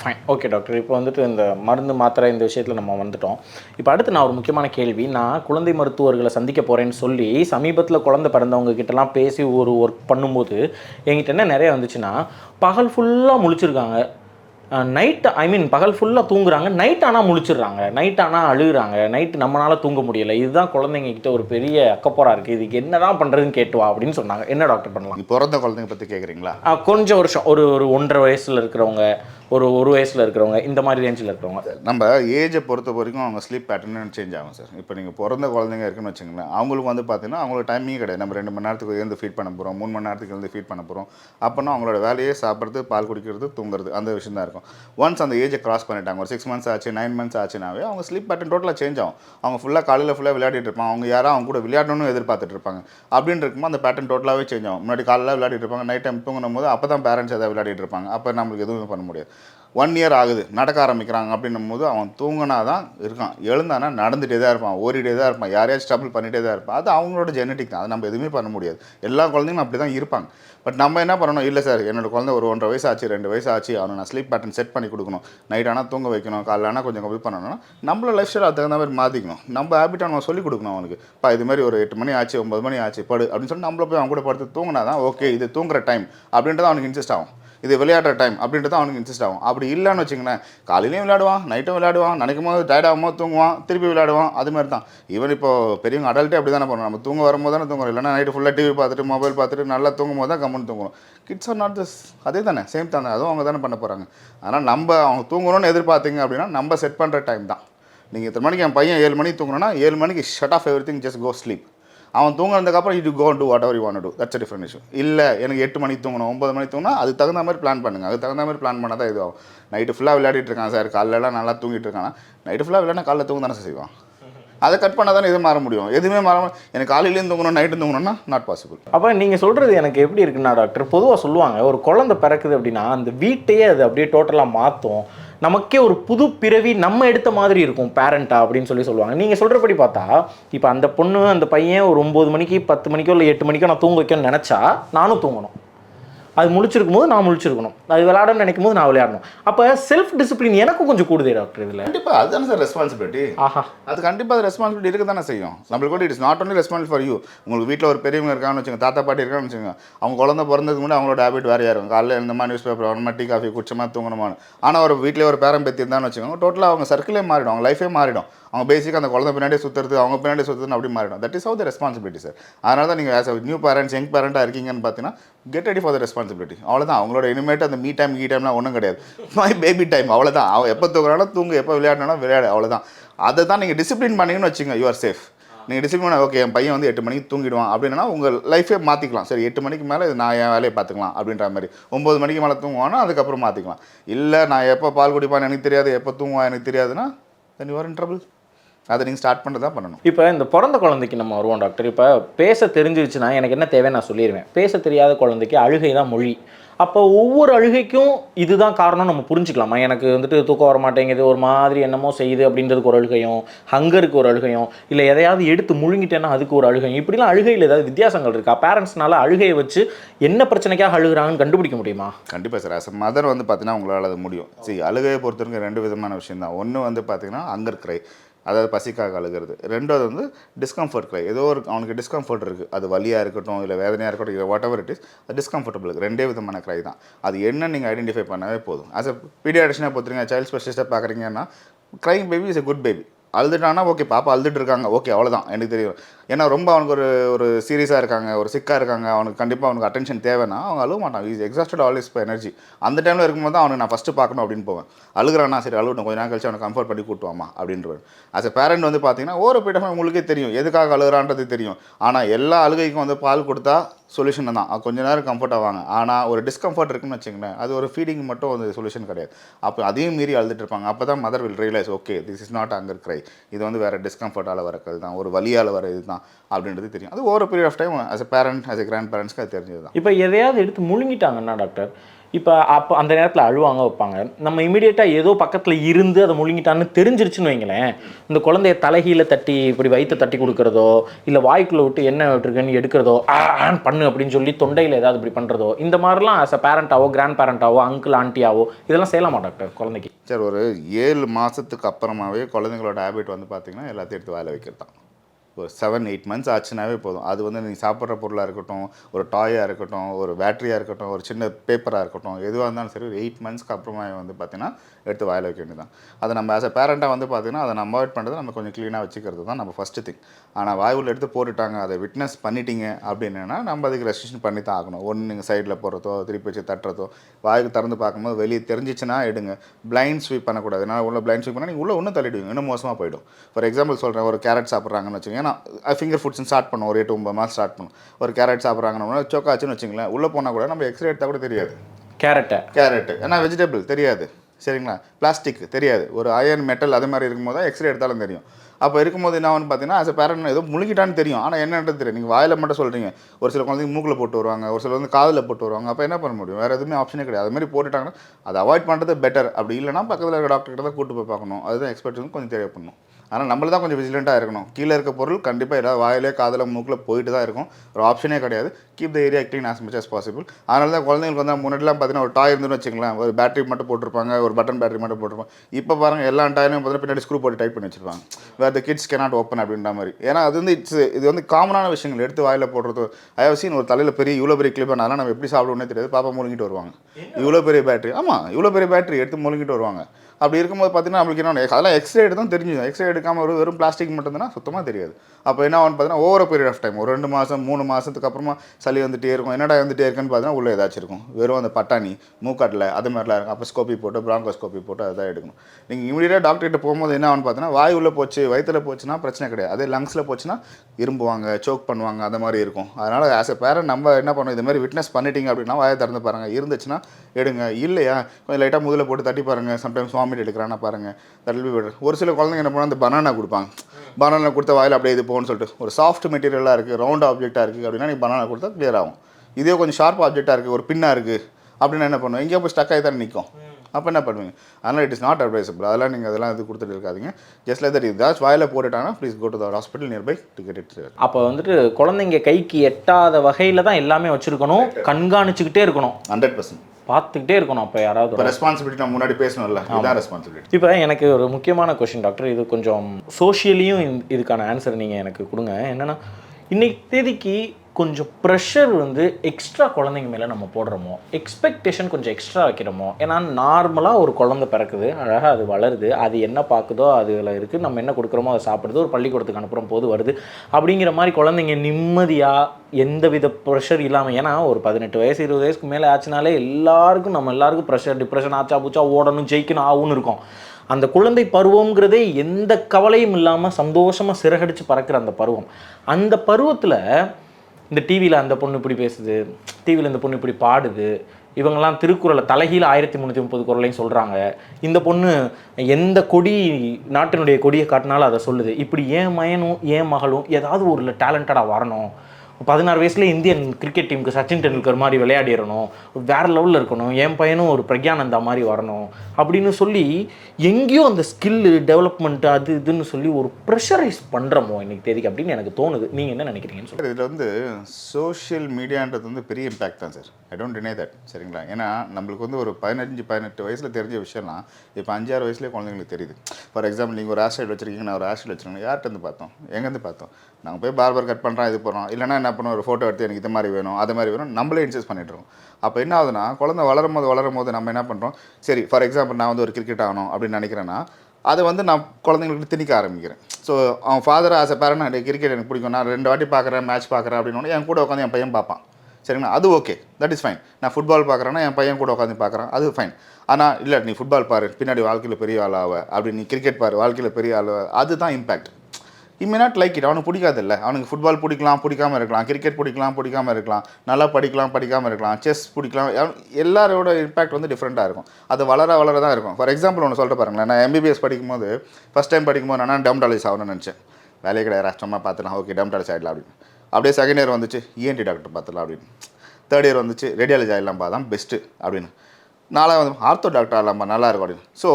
ஃபைன் ஓகே டாக்டர் இப்போ வந்துட்டு இந்த மருந்து மாத்திரை இந்த விஷயத்தில் நம்ம வந்துட்டோம். இப்போ அடுத்து நான் ஒரு முக்கியமான கேள்வி. நான் குழந்தை மருத்துவர்களை சந்திக்க போகிறேன்னு சொல்லி சமீபத்தில் குழந்தை பிறந்தவங்க கிட்டலாம் பேசி ஒரு ஒர்க் பண்ணும்போது என்கிட்ட என்ன நிறைய வந்துச்சுன்னா பகல் ஃபுல்லாக முழிச்சிருக்காங்க. நைட் ஐ மீன் பகல் ஃபுல்லாக தூங்குறாங்க. நைட் ஆனால் முழிச்சிடுறாங்க. நைட் ஆனால் அழுகுறாங்க. நைட் நம்மளால தூங்க முடியல. இதுதான் குழந்தைங்க கிட்ட ஒரு பெரிய அக்கப்போரா இருக்குது இதுக்கு என்ன தான் பண்ணுறதுன்னு கேட்டு வா அப்படின்னு சொன்னாங்க. என்ன டாக்டர் பண்ணலாம்? பிறந்த குழந்தைங்க பற்றி கேட்குறீங்களா கொஞ்சம் வருஷம். ஒரு ஒரு ஒன்றரை வயசில் இருக்கிறவங்க. ஒரு ஒரு வயசில் இருக்கிறவங்க இந்த மாதிரி ரேஞ்சில் இருக்கிறவங்க. நம்ம ஏஜை பொறுத்த வரைக்கும் அவங்க ஸ்லீப் பேட்டர்ன் சேஞ்ச் ஆகும் சார். இப்போ நீங்கள் பிறந்த குழந்தைங்க இருக்குன்னு வச்சுங்களேன் அவங்களுக்கு வந்து பார்த்தீங்கன்னா அவங்களுக்கு டைமிங் கிடையாது. நம்ம ரெண்டு மணி நேரத்துக்கு எழுந்து ஃபீட் பண்ண போகிறோம் மூணு மணி நேரத்துக்கு இருந்து ஃபீட் பண்ண போகிறோம் அப்போனா அவங்களோட வேலையே சாப்பிட்றது பால் குடிக்கிறது தூங்குறது அந்த விஷயம் தான் இருக்கும். ஒன்ஸ் அந்த ஏஜை கிராஸ் பண்ணிட்டாங்க ஒரு சிக்ஸ் மந்த்ஸ் ஆச்சு நைன் மந்த்ஸ் ஆச்சுனாவே அவங்க ஸ்லீப் பேட்டர்ன் டோட்டலாக சேஞ்ச் ஆகும். அவங்க ஃபுல்லாக காலையில் ஃபுல்லாக விளையாடிட்டு இருப்பாங்க. அவங்க யாரும் அவங்க கூட விளையாடணும்னு எதிர்பார்த்துட்டு இருப்பாங்க. அப்படின்னு இருக்கும்போது அந்த பேட்டர்ன் டோட்டலாகவே சேஞ்ச் ஆகும். முன்னாடி காலையில் விளையாடிட்டு இருப்பாங்க நைட் டைம் தூங்கணும் போது அப்போ தான் பேரண்ட்ஸ் எதாவது விளையாடிட்டு இருப்பாங்க. அப்போ நம்மளுக்கு எதுவுமே பண்ண முடியாது. ஒன் இயர் ஆகுது. நடக்க ஆரம்பிக்கிறாங்க அப்படின்னும் போது அவன் தூங்கினா தான் இருக்கான். எழுந்தானா நடந்துகிட்டே தான் இருப்பான். ஓடிட்டே தான் இருப்பான். யாரையாச்சும் ஸ்ட்ரபிள் பண்ணிகிட்டே தான் இருப்பான். அது அவங்களோட ஜெனட்டிக் தான். அது நம்ம எதுவுமே பண்ண முடியாது. எல்லா குழந்தைங்களும் அப்படி தான் இருப்பாங்க. பட் நம்ம என்ன பண்ணணும்? இல்லை சார் என்னோட குழந்தை ஒரு ஒன்றரை வயசு ஆச்சு ரெண்டு வயசு ஆச்சு அவனை நான் ஸ்லீப் பேட்டர்ன் செட் பண்ணி கொடுக்கணும். நைட் ஆனால் தூங்க வைக்கணும். காலைல ஆனால் கொஞ்சம் கம்மி பண்ணணும்னா நம்மள லைஃப் ஸ்டைல் அதுக்கு தகுந்த மாதிரி மாற்றிக்கணும் நம்ம ஹேபிட்டை நம்ம சொல்லிக் கொடுக்கணும் அவனுக்கு. இப்போ இது மாதிரி ஒரு எட்டு மணி ஆச்சு ஒன்பது மணி ஆச்சு படு அப்படின்னு சொல்லி நம்மள போய் அவன் கூட படுத்து தூங்கினா தான் ஓகே இது தூங்குற டைம் அப்படின்றது அவனுக்கு இன்ட்ரெஸ்ட் ஆகும். இது விளையாடுற டைம் அப்படின்றது அவனுக்கு இன்ட்ரெஸ்ட் ஆகும். அப்படி இல்லைன்னு வச்சுங்களேன் காலையிலையும் விளையாடுவான் நைட்டும் விளையாடுவான் நினைக்கும் போது டயர்டாகும் ஆகும்போது தூங்குவான் திருப்பி விளையாடுவான் அது மாதிரி தான். ஈவன் இப்போ பெரியவங்க அடல்ட்டே அப்படி தானே பண்ணுவோம் நம்ம தூங்க வரும்போது தானே தூங்குறோம். இல்லைன்னா நைட்டு ஃபுல்லாக டிவி பார்த்துட்டு மொபைல் பார்த்துட்டு நல்லா தூங்கும் போது தான் கம்முன்னு தூங்குறோம். கிட்ஸ் ஆர் நாட் திஸ் அதே தானே சேம் தானே. அதுவும் அவங்க தானே பண்ண போகிறாங்க ஆனால் நம்ம அவங்க தூங்கணும்னு எதிர்பார்த்தீங்க அப்படின்னா நம்ம செட் பண்ணுற டைம் தான். நீங்கள் இத்தனை மணிக்கு என் பையன் ஏழு மணிக்கு தூங்கணும்னா ஏழு மணிக்கு shut off everything just go sleep அவன் தூங்கினதுக்கப்புறம் இது go to whatever you want to that's different issue இல்லை எனக்கு எட்டு மணிக்கு தூங்கணும் ஒன்பது மணிக்கு தூங்கினா அதுக்கு தகுந்த மாதிரி பிளான் பண்ணுங்க. அதுக்கு தகுந்த மாதிரி பிளான் பண்ணால் தான் இது ஆகும் நைட்டு ஃபுல்லாக விளையாடிட்டு இருக்கான் சார் காலையிலலாம் நல்லா தூங்கிட்டு இருக்கானா? நைட்டு ஃபுல்லாக விளையாடினா காலைல தூங்க தானே செய்வான். அதை கட் பண்ணால் தானே எதுவும் மாற முடியும். எதுவுமே மாற எனக்கு காலையிலேயும் தூங்கணும் நைட்டு தூங்கணும்னா நாட் பாசிபிள் அப்போ நீங்கள் சொல்கிறது எனக்கு எப்படி இருக்குன்னா டாக்டர் பொதுவாக சொல்லுவாங்க ஒரு குழந்தை பிறக்குது அப்படின்னா அந்த வீட்டையே அது அப்படியே டோட்டலாக மாற்றும் நமக்கே ஒரு புது பிறவி நம்ம எடுத்த மாதிரி இருக்கும் பேரண்ட்டா அப்படின்னு சொல்லி சொல்லுவாங்க. நீங்கள் சொல்கிறபடி பார்த்தா இப்போ அந்த பொண்ணு அந்த பையன் ஒரு ஒம்பது மணிக்கு பத்து மணிக்கோ இல்லை எட்டு மணிக்கோ நான் தூங்க வைக்கணும்னு நினச்சா நானும் தூங்கணும். அது முழிச்சிருக்கும் போது நான் முழிச்சிருக்கணும். அது விளையாடணும்னு நினைக்கும் போது நான் விளையாடணும். அப்போ செல்ஃப் டிசிப்ளின் எனக்கும் கொஞ்சம் கூடுதே டாக்டர் இதில். கண்டிப்பாக அதுதானே சார் ரெஸ்பான்சிபிலிட்டி ஆஹா. அது கண்டிப்பாக அது ரெஸ்பான்சிபிலிட்டி இருக்க தானே செய்யும். நம்மளுக்கு கூட it's not only responsible for you உங்களுக்கு வீட்டில் ஒரு பெரியவங்க இருக்காங்கன்னு வச்சுங்க தாத்தா பாட்டி இருக்கான்னு வச்சுங்க அவங்க குழந்தை பிறந்ததுக்கு முன்னாடி அவங்களோட ஹேபிட் வேறையாக இருக்கும் காலையில் இந்த மாதிரி நியூஸ் பேப்பர் வரமா டீ காஃபி குடிச்சமா தூங்கணுமான்னு. ஆனால் ஒரு வீட்டிலே ஒரு பேரம் பேத்தி இருந்தான்னு வச்சுக்கோங்க டோட்டலாக அவங்க சர்க்கிளே மாறிடும் அவங்க லைஃபே மாறிடும். அவங்க பேசிக்காக அந்த குழந்தை பின்னாடியே சுற்றுறது அவங்க பின்னாடியே சுற்றுறது அப்படி மாறிடும். That is how the responsibility sir அதனால தான் நீங்கள் as a new parents young பேரண்ட்டாக இருக்கீங்கன்னு பார்த்தீங்கன்னா get ready for the responsibility அவ்வளோதான் அவங்களோட இனிமேட் அந்த மீ டைம் கீ டைம்லாம் ஒன்றும் கிடையாது. மை பேபி டைம் அவ்வளோதான் அவன் எப்போ தூங்குறாலும் தூங்கு. எப்போ விளையாடினாலும் விளையாடு. அவ்வளோதான் அதை தான் நீங்கள் டிசிப்ளின் பண்ணீங்கன்னு வச்சுங்க யூ ஆர் சேஃப் நீங்கள் டிசிப்ளின் ஓகே என் பையன் வந்து எட்டு மணிக்கு தூங்கிடுவான் அப்படின்னா உங்கள் லைஃபே மாற்றிக்கலாம் சரி எட்டு மணிக்கு மேலே இது நான் என் வேலையை பார்த்துக்கலாம் அப்படின்ற மாதிரி. ஒம்பது மணிக்கு மேலே தூங்குவானா அதுக்கப்புறம் மாற்றிக்கலாம் இல்லை நான் எப்போ பால் குடிப்பான்னு எனக்கு தெரியாது எப்போ தூங்குவான் எனக்கு தெரியாதுன்னா தென் யூஆர் இன் ட்ரபிள் அதை நீங்கள் ஸ்டார்ட் பண்ணி தான் பண்ணணும். இப்போ இந்த பிறந்த குழந்தைக்கு நம்ம வருவோம் டாக்டர் இப்போ பேச தெரிஞ்சிருச்சுன்னா எனக்கு என்ன தேவை நான் சொல்லிடுவேன் பேச தெரியாத குழந்தைக்கு அழுகை தான் மொழி. அப்போ ஒவ்வொரு அழுகைக்கும் இதுதான் காரணம் நம்ம புரிஞ்சுக்கலாமா? எனக்கு வந்துட்டு தூக்கம் வர மாட்டேங்குது ஒரு மாதிரி என்னமோ செய்யுது அப்படின்றதுக்கு ஒரு அழுகையும் ஹங்கருக்கு ஒரு அழுகையும் இல்லை எதையாவது எடுத்து முழுங்கிட்டேன்னா அதுக்கு ஒரு அழுகையும் இப்படிலாம் அழுகையில் ஏதாவது வித்தியாசங்கள் இருக்கா? பேரண்ட்ஸ்னால அழுகையை வச்சு என்ன பிரச்சனைக்காக அழுகுறாங்கன்னு கண்டுபிடிக்க முடியுமா? கண்டிப்பாக சார் அஸ் மதர் வந்து பார்த்தீங்கன்னா உங்களால் அது முடியும். சரி அழுகையை பொறுத்தவரைக்கும் ரெண்டு விதமான விஷயம் தான் ஒன்று வந்து பார்த்தீங்கன்னா அங்கர் கிரை அதாவது பசிக்காக அழுகிறது. ரெண்டாவது வந்து டிஸ்கம்ஃபர்ட் கிரை ஏதோ ஒரு அவனுக்கு டிஸ்கம்ஃபர்ட் இருக்குது அது வலியாக இருக்கட்டும் இல்லை வேதனையாக இருக்கட்டும் இல்லை வாட் எவர் இட் இஸ் அது டிஸ்கம்ஃபர்டபுள் ரெண்டே விதமான கிரை தான். அது என்ன நீங்கள் ஐடென்டிஃபை பண்ணவே போதும். ஆஸ் அ பீடியாடிஷனாக பொறுத்தீங்க சைல்ட் ஸ்பெஷலிஸ்ட்டாக பார்க்குறீங்கன்னா crying baby is a good baby அழுதுட்டானா okay பாப்பா அழுதுட்டு இருக்காங்க. ஓகே அவ்வளோதான் எனக்கு தெரியும். ஏன்னா ரொம்ப அவனுக்கு ஒரு ஒரு சீரியஸாக இருக்காங்க ஒரு சிக்காக இருக்காங்க. அவனுக்கு கண்டிப்பாக அவனுக்கு அட்டென்ஷன் தேவைன்னா அவங்க அழுக மாட்டான் இஸ் எக்ஸாஸ்டட் ஆல்வேஸ் இப்போ எனர்ஜி அந்த டைமில் இருக்கும்போது தான் அவனுக்கு நான் ஃபஸ்ட்டு பார்க்கணும் அப்படின்னு போவேன். அழுகுறானா சரி அழுவட்டும். கொஞ்ச நேரம் கழிச்சு அவனை கம்ஃபர்ட் பண்ணி கூட்டுவாமா அப்படின்றவர் அஸ் எ பேரண்ட் வந்து பார்த்தீங்கன்னா ஓவர் பீட் உங்களுக்கே தெரியும். எதுக்காக அழுகுறான்றது தெரியும். ஆனால் எல்லா அழுகைக்கும் வந்து பால் கொடுத்தா சொல்யூஷன் தான். கொஞ்ச நேரம் கம்ஃபர்ட் ஆவாங்க. ஆனால் ஒரு டிஸ்கம்ஃபர்ட் இருக்குன்னு வச்சுங்களேன் அது ஒரு ஃபீடிங் மட்டும் வந்து சொல்யூஷன் கிடையாது. அப்போ அதையும் மீறி அழுதுட்டு இருப்பாங்க. அப்போ தான் mother will realise okay this is not anger cry இது வந்து வேறு டிஸ்கம்ஃபர்ட்டால் வரக்கிறது தான் ஒரு வழியால் வர இதுதான். அப்படின்றது தெரியும். அது over period of time as a parent as a grand பேரண்ட்ஸ்க்கு அது தெரிஞ்சது தான். இப்போ எதையாவது எடுத்து முழுங்கிட்டாங்கன்னா டாக்டர் இப்போ அப்போ அந்த நேரத்தில் அழுவாங்க வைப்பாங்க. நம்ம இமீடியட்டாக ஏதோ பக்கத்தில் இருந்து அதை முழுங்கிட்டான்னு தெரிஞ்சிருச்சுன்னு வைங்களேன் இந்த குழந்தைய தலைகீழ தட்டி இப்படி வயிற்ற தட்டி கொடுக்குறதோ இல்லை வாய்க்குள்ள விட்டு என்ன விட்டுருக்குன்னு எடுக்கிறதோ ஆ, ஆன்னு பண்ணு அப்படின்னு சொல்லி தொண்டையில் ஏதாவது இப்படி பண்ணுறதோ இந்த மாதிரிலாம் ஆஸ் அ பேரண்டாவோ கிராண்ட் பேரண்டாவோ அங்கிள் ஆண்டியாவோ இதெல்லாம் செய்யலாமா டாக்டர் குழந்தைக்கு? சரி ஒரு ஏழு மாதத்துக்கு அப்புறமாவே குழந்தைங்களோட ஹேபிட் வந்து பார்த்தீங்கன்னா எல்லாத்தையும் எடுத்து வேலை வைக்கிறது தான். ஒரு செவன் எயிட் மந்த்ஸ் ஆச்சுனாவே போதும். அது வந்து நீங்கள் சாப்பிட்ற பொருளாக இருக்கட்டும் ஒரு டாயாக இருக்கட்டும் ஒரு பேட்டரியாக இருக்கட்டும் ஒரு சின்ன பேப்பராக இருக்கட்டும் எதுவாக இருந்தாலும் சரி ஒரு எயிட் மந்த்ஸ்க்கு அப்புறமா வந்து பார்த்தீங்கன்னா எடுத்து வாயில் வைக்க வேண்டியதான் அதை நம்ம ஆஸ் அ பேரண்ட்டாக வந்து பார்த்தீங்கன்னா அதை நம்ம அவாய்ட் பண்ணுறது நம்ம கொஞ்சம் க்ளீனாக வச்சுக்கிறது தான் நம்ம ஃபஸ்ட்டு திங் ஆனால் வாயுவில் எடுத்து போட்டுட்டாங்க அதை விட்னஸ் பண்ணிட்டீங்க அப்படின்னா நம்ம அதுக்கு ரெஸ்ட்ரிக்ஷன் பண்ணி தான் ஆகணும் ஒன்று நீங்கள் சைடில் போடுறதோ திருப்பி வச்சு தட்டுறதோ வாய்க்கு திறந்து பார்க்கும்போது வெளியே தெரிஞ்சிச்சுன்னா எடுங்க. பிளைண்ட் ஸ்வீப் பண்ணக்கூடாது. ஏன்னா உள்ள பிளைண்ட் ஸ்வீப் பண்ணால் நீங்கள் உள்ள இன்னும் தள்ளிடுவீங்க. இன்னும் மோசமாக போயிடும். ஃபார் எக்ஸாம்பிள் சொல்கிறேன் ஒரு கேரட் சாப்பிட்றாங்கன்னு வச்சுக்கோங்க. ஏன்னா ஃபிங்கர் ஃபுட்ஸ் ஸ்டார்ட் பண்ணும் ஒரு எட்டு ஒன்பது மாதம் ஸ்டார்ட் பண்ணும் ஒரு கேரட் சாப்பிட்றாங்கன்னா சோக்காச்சுன்னு வச்சுங்களேன் உள்ளே போனால் கூட நம்ம எக்ஸ்ரே எடுத்தால் கூட தெரியாது. கேரட்டை கேரட் ஏன்னா வெஜிடபிள் தெரியாது. சரிங்களா? பிளாஸ்டிக் தெரியாது. ஒரு அயன் மெட்டல் அது மாதிரி இருக்கும்போது தான் எக்ஸ்ரே எடுத்தாலும் தெரியும். அப்போ இருக்கும்போது என்ன ஆகும்னு பார்த்தீங்கன்னா as பேரண்ட் ஏதோ முழுகிட்டான்னு தெரியும். ஆனால் என்னன்றது தெரியும் நீங்கள் வாயில் மட்டும் சொல்கிறீங்க ஒரு சில குழந்தைங்க மூக்கில் போட்டு வருவாங்க. ஒரு சில வந்து காதில் போட்டு வருவாங்க. அப்போ என்ன பண்ண முடியும்? வேறு எதுவுமே ஆப்ஷனே கிடையாது. அது மாதிரி போட்டுட்டாங்கன்னா அதை அவாய்ட் பண்ணுறது பெட்டர் அப்படி இல்லைனா பக்கத்தில் இருக்க டாக்டர் கிட்ட தான் கூட்டு போய் பார்க்கணும். அதுதான் எக்ஸ்பர்ட் கொஞ்சம் தெரியப்படணும் ஆனால் நம்மள தான் கொஞ்சம் விஜிலண்ட்டாக இருக்கணும். கீழே இருக்க பொருள் கண்டிப்பாக ஏதாவது வாயிலே காதில் மூக்கில் போயிட்டு தான் இருக்கும். ஒரு ஆப்ஷனே கிடையாது. Keep the area clean as much as possible. அதனால தான் குழந்தைங்களுக்கு வந்து முன்னாடிலாம் பார்த்தீங்கன்னா ஒரு டாய் இருந்துன்னு வச்சுங்களேன் ஒரு பேட்டரி மட்டும் போட்டிருப்பாங்க. ஒரு பட்டன் பேட்டரி மட்டும் போட்டிருப்பாங்க. இப்போ பாருங்கள் எல்லா டாயிலும் பார்த்தீங்கன்னா பின்னாடி ஸ்க்ரூ போட்டு டைப் பண்ணி வச்சிருப்பாங்க. வேறு த கிட்ஸ் cannot ஓப்பன் அப்படின்ற மாதிரி. ஏன்னா அது வந்து இட்ஸ் இது வந்து காமனான விஷயங்கள். எடுத்து வாயில் போடுறது. சீன் ஒரு தலையில் பெரிய இவ்வளோ பெரிய கிளிப் அதெல்லாம் நம்ம எப்படி சாப்பிடுவோன்னே தெரியாது. பாப்பா முழுங்கிட்டு வருவாங்க. இவ்வளோ பெரிய பேட்டரி ஆமாம் இவ்வளோ பெரிய பேட்டரி எடுத்து முழுங்கிட்டு வருவாங்க. அப்படி இருக்கும்போது பார்த்தீங்கன்னா நம்மளுக்கு என்ன அதெல்லாம் எக்ஸ்ரே தான் தெரிஞ்சுது எக்ஸ்ரே எடுக்காமல் ஒரு வெறும் பிளாஸ்டிக் மட்டும் தான் சுத்தமாக தெரியாது. அப்போ என்ன ஆகும் பார்த்தீங்கன்னா ஓவர பீரியட் ஆஃப் டைம் ஒரு ரெண்டு மாதம் மூணு மாதத்துக்கு அப்புறமா சளி வந்துட்டே இருக்கும். என்னடா வந்துட்டே இருக்குன்னு பார்த்தீங்கன்னா உள்ளே ஏதாச்சும் இருக்கும். வெறும் அந்த பட்டாணி மூக்காட்டில் அது மாதிரிலாம் இருக்கும். அப்போ ஸ்கோப்பி போட்டு பிராங்கோஸ்கோப்பி போட்டு அதான் எடுக்கணும். நீங்கள் இமீடியட்டாக டாக்டர்கிட்ட போகும்போது என்ன ஆகும்னு பார்த்தீங்கன்னா வாய் போச்சு வயிற்றில் போச்சுன்னா பிரச்சனை கிடையாது. அதே லங்ஸில் போச்சுன்னா இரும்புவாங்க சோக் பண்ணுவாங்க அந்த மாதிரி இருக்கும். அதனால் ஆஸ் எ பேரண்ட் நம்ம என்ன பண்ணணும் இது மாதிரி விட்னஸ் பண்ணிட்டீங்க அப்படின்னா வாயை திறந்து பாருங்கள் இருந்துச்சுன்னா எடுங்க. இல்லையா? கொஞ்சம் லைட்டாக முதல்ல போட்டு தட்டி பாருங்கள் சம்டைம்ஸ் வாமிட் எடுக்கிறானா பாருங்கள் தட் பி பெட்டர் ஒரு சில குழந்தைங்க என்ன பண்ணுவாங்க அந்த பனானா கொடுப்பாங்க. பனானா கொடுத்த வாயில் அப்படியே இது போகணும்னு சொல்லிட்டு. ஒரு சாஃப்ட் மெட்டீரியலாக இருக்குது ரவுண்ட் ஆப்ஜெக்டாக இருக்குது அப்படின்னா நீங்கள் பனானா கொடுத்தா கிளியர் ஆகும். இதே கொஞ்சம் ஷார்ப் ஆப்ஜெக்டாக இருக்குது ஒரு பின்னாக இருக்குது அப்படின்னா என்ன பண்ணுவோம் எங்கேயோ போய் ஸ்டக் ஆகி தானே நிற்கும் அப்போ என்ன பண்ணுவீங்க? அதனால் இட் இஸ் நாட் அட்வைசபிள் அதெல்லாம் நீங்கள் அதெல்லாம் இது கொடுத்துட்டு இருக்காதீங்க. ஜஸ்ட் லைக் தட் இதாச்சும் வாயில் போட்டுட்டாங்கன்னா please go to the hospital nearby to get it அப்போ வந்துட்டு குழந்தைங்க கைக்கு எட்டாத வகையில் தான் எல்லாமே வச்சுருக்கணும். கண்காணிச்சுக்கிட்டே இருக்கணும். ஹண்ட்ரட் பர்சன்ட் பார்த்துக்கிட்டே இருக்கணும் அப்போ யாராவது ரெஸ்பான்சிபிலிட்டி நான் முன்னாடி பேசணும்ல இதுதான் ரெஸ்பான்சிபிலிட்டி இப்போ எனக்கு ஒரு முக்கியமான கொஷின் டாக்டர் இது கொஞ்சம் சோஷியலியும் இதுக்கான ஆன்சர் நீங்கள் எனக்கு கொடுங்க. என்னென்னா இன்னைக்கு தேதிக்கு கொஞ்சம் ப்ரெஷர் வந்து எக்ஸ்ட்ரா குழந்தைங்க மேலே நம்ம போடுறோமோ? எக்ஸ்பெக்டேஷன் கொஞ்சம் எக்ஸ்ட்ரா வைக்கிறோமோ? ஏன்னா நார்மலாக ஒரு குழந்தை பிறக்குது அழகாக அது வளருது அது என்ன பார்க்குதோ அதில் இருக்குது நம்ம என்ன கொடுக்குறோமோ அதை சாப்பிடுது ஒரு பள்ளிக்கூடத்துக்கு அனுப்புகிறோம் போது வருது. அப்படிங்கிற மாதிரி குழந்தைங்க நிம்மதியாக எந்த வித ப்ரெஷர் இல்லாமல் ஏன்னா ஒரு பதினெட்டு வயசு இருபது வயசுக்கு மேலே ஆச்சுனாலே எல்லாருக்கும் நம்ம எல்லாருக்கும் ப்ரெஷர் டிப்ரெஷன் ஆச்சா பூச்சா ஓடணும் ஜெயிக்கணும் ஆகும்னு இருக்கும். அந்த குழந்தை பருவங்கிறதே எந்த கவலையும் இல்லாமல் சந்தோஷமாக சிறகடிச்சு பறக்கிற அந்த பருவம். அந்த பருவத்தில் இந்த டிவியில் அந்த பொண்ணு இப்படி பேசுது டிவியில் இந்த பொண்ணு இப்படி பாடுது இவங்கெல்லாம் திருக்குறளை தலைகீழ ஆயிரத்தி முந்நூற்றி முப்பது குரலையும் சொல்கிறாங்க இந்த பொண்ணு எந்த கொடி நாட்டினுடைய கொடியை காட்டினாலும் அதை சொல்லுது. இப்படி ஏன் மயனும் ஏன் மகளும் ஏதாவது ஒரு டேலண்டடாக வரணும். பதினாறு வயசில் இந்தியன் கிரிக்கெட் டீமுக்கு சச்சின் டெண்டுல்கர் மாதிரி விளையாடிடணும். வேறு லெவலில் இருக்கணும். என் பையனும் ஒரு பிரக்யானந்தா மாதிரி வரணும். அப்படின்னு சொல்லி எங்கேயோ அந்த ஸ்கில்லு டெவலப்மெண்ட் அது இதுன்னு சொல்லி ஒரு ப்ரெஷரைஸ் பண்ணுறமோ இன்னைக்கு தேதிக்கு அப்படின்னு எனக்கு தோணுது. நீங்கள் என்ன நினைக்கிறீங்கன்னு சொல்லுங்கள் இதில் வந்து சோஷியல் மீடியான்றது வந்து பெரிய இம்பாக்ட் தான் sir I don't deny that சரிங்களா? ஏன்னா நம்மளுக்கு வந்து ஒரு பதினஞ்சு பதினெட்டு வயசில் தெரிஞ்ச விஷயம்லாம் இப்போ அஞ்சாறு வயசுலேயே குழந்தைங்களுக்கு தெரியுது. ஃபார் எக்ஸாம்பிள் நீங்கள் ஒரு ஆஸ்டைல் வச்சிருக்கீங்க நான் ஒரு ஆஸ்டைல் வச்சிருக்கேன். யார்கிட்ட பார்த்தோம்? எங்கேருந்து பார்த்தோம்? நாங்கள் போய் பார்பர் கட் பண்ணுறோம் இது போகிறோம் இல்லைனா என்ன பண்ணும்? ஒரு ஃபோட்டோ எடுத்து எனக்கு இது மாதிரி வேணும் அது மாதிரி வேணும் நம்மளே இன்சஸ் பண்ணிட்டு அப்போ என்ன ஆகுதுன்னா குழந்தை வளரும் போது வளரும் போது நம்ம என்ன பண்ணுறோம் சரி ஃபார் எக்ஸாம்பிள் நான் வந்து ஒரு கிரிக்கெட் ஆகணும் அப்படின்னு நினைக்கிறேன்னா அதை வந்து நான் குழந்தைங்களுக்கு திணிக்க ஆரம்பிக்கிறேன். ஸோ அவன் ஃபாதர் ஆஸ் அ பேரண்ட் எனக்கு கிரிக்கெட் எனக்கு பிடிக்கும். நான் ரெண்டு வாட்டி பார்க்குறேன் மேட்ச் பார்க்குறேன் அப்படின்னு என் கூட உட்காந்து என் பையன் பார்ப்பான். சரிங்களா? அது ஓகே தட் இஸ் ஃபைன் நான் ஃபுட்பால் பார்க்குறேன்னா என் பையன் கூட உட்காந்து பார்க்குறேன். அது ஃபைன் ஆனால் இல்லை நீ ஃபுட்பால் பாரு. பின்னாடி வாழ்க்கையில் பெரிய ஆள் ஆவ. அப்படி நீ கிரிக்கெட் பாரு. வாழ்க்கையில் பெரிய ஆள் அதுதான் impact he may not like it அவனுக்கு பிடிக்காதில்ல. அவனுக்கு ஃபுட்பால் பிடிக்கலாம் பிடிக்காம இருக்கலாம். கிரிக்கெட் பிடிக்கலாம் பிடிக்காம இருக்கலாம். நல்லா படிக்கலாம் படிக்காமல் இருக்கலாம். செஸ் பிடிக்கலாம். எல்லாரோட இம்பாக்ட் வந்து டிஃப்ரெண்ட்டாக இருக்கும். அது வளர வளர தான் இருக்கும். ஃபார் எக்ஸாம்பிள் ஒன்று சொல்லிட்டு பாருங்களேன். நான் எம்பிபிஎஸ் படிக்கும்போது ஃபஸ்ட் டைம் படிக்கும்போது நான் டெம்டாலஜிஸ் ஆகணும்னு நினச்சேன். வேலையை கிடையாது சும்மா பார்த்துலாம் ஓகே டெம்டாலஜி ஆகிடலாம் அப்படின்னு. அப்படியே செகண்ட் இயர் வந்துச்சு. இஎன்டி டாக்டர் பார்த்துலாம் அப்படின்னு. தேர்ட் இயர் வந்துச்சு. ரேடியாலஜி ஆகிடலாம் பார்த்தா பெஸ்ட்டு அப்படின்னு. நாலாவது வந்து ஆர்த்தோ டாக்டர் ஆகலாமா நல்லா இருக்கும் அப்படின்னு. ஸோ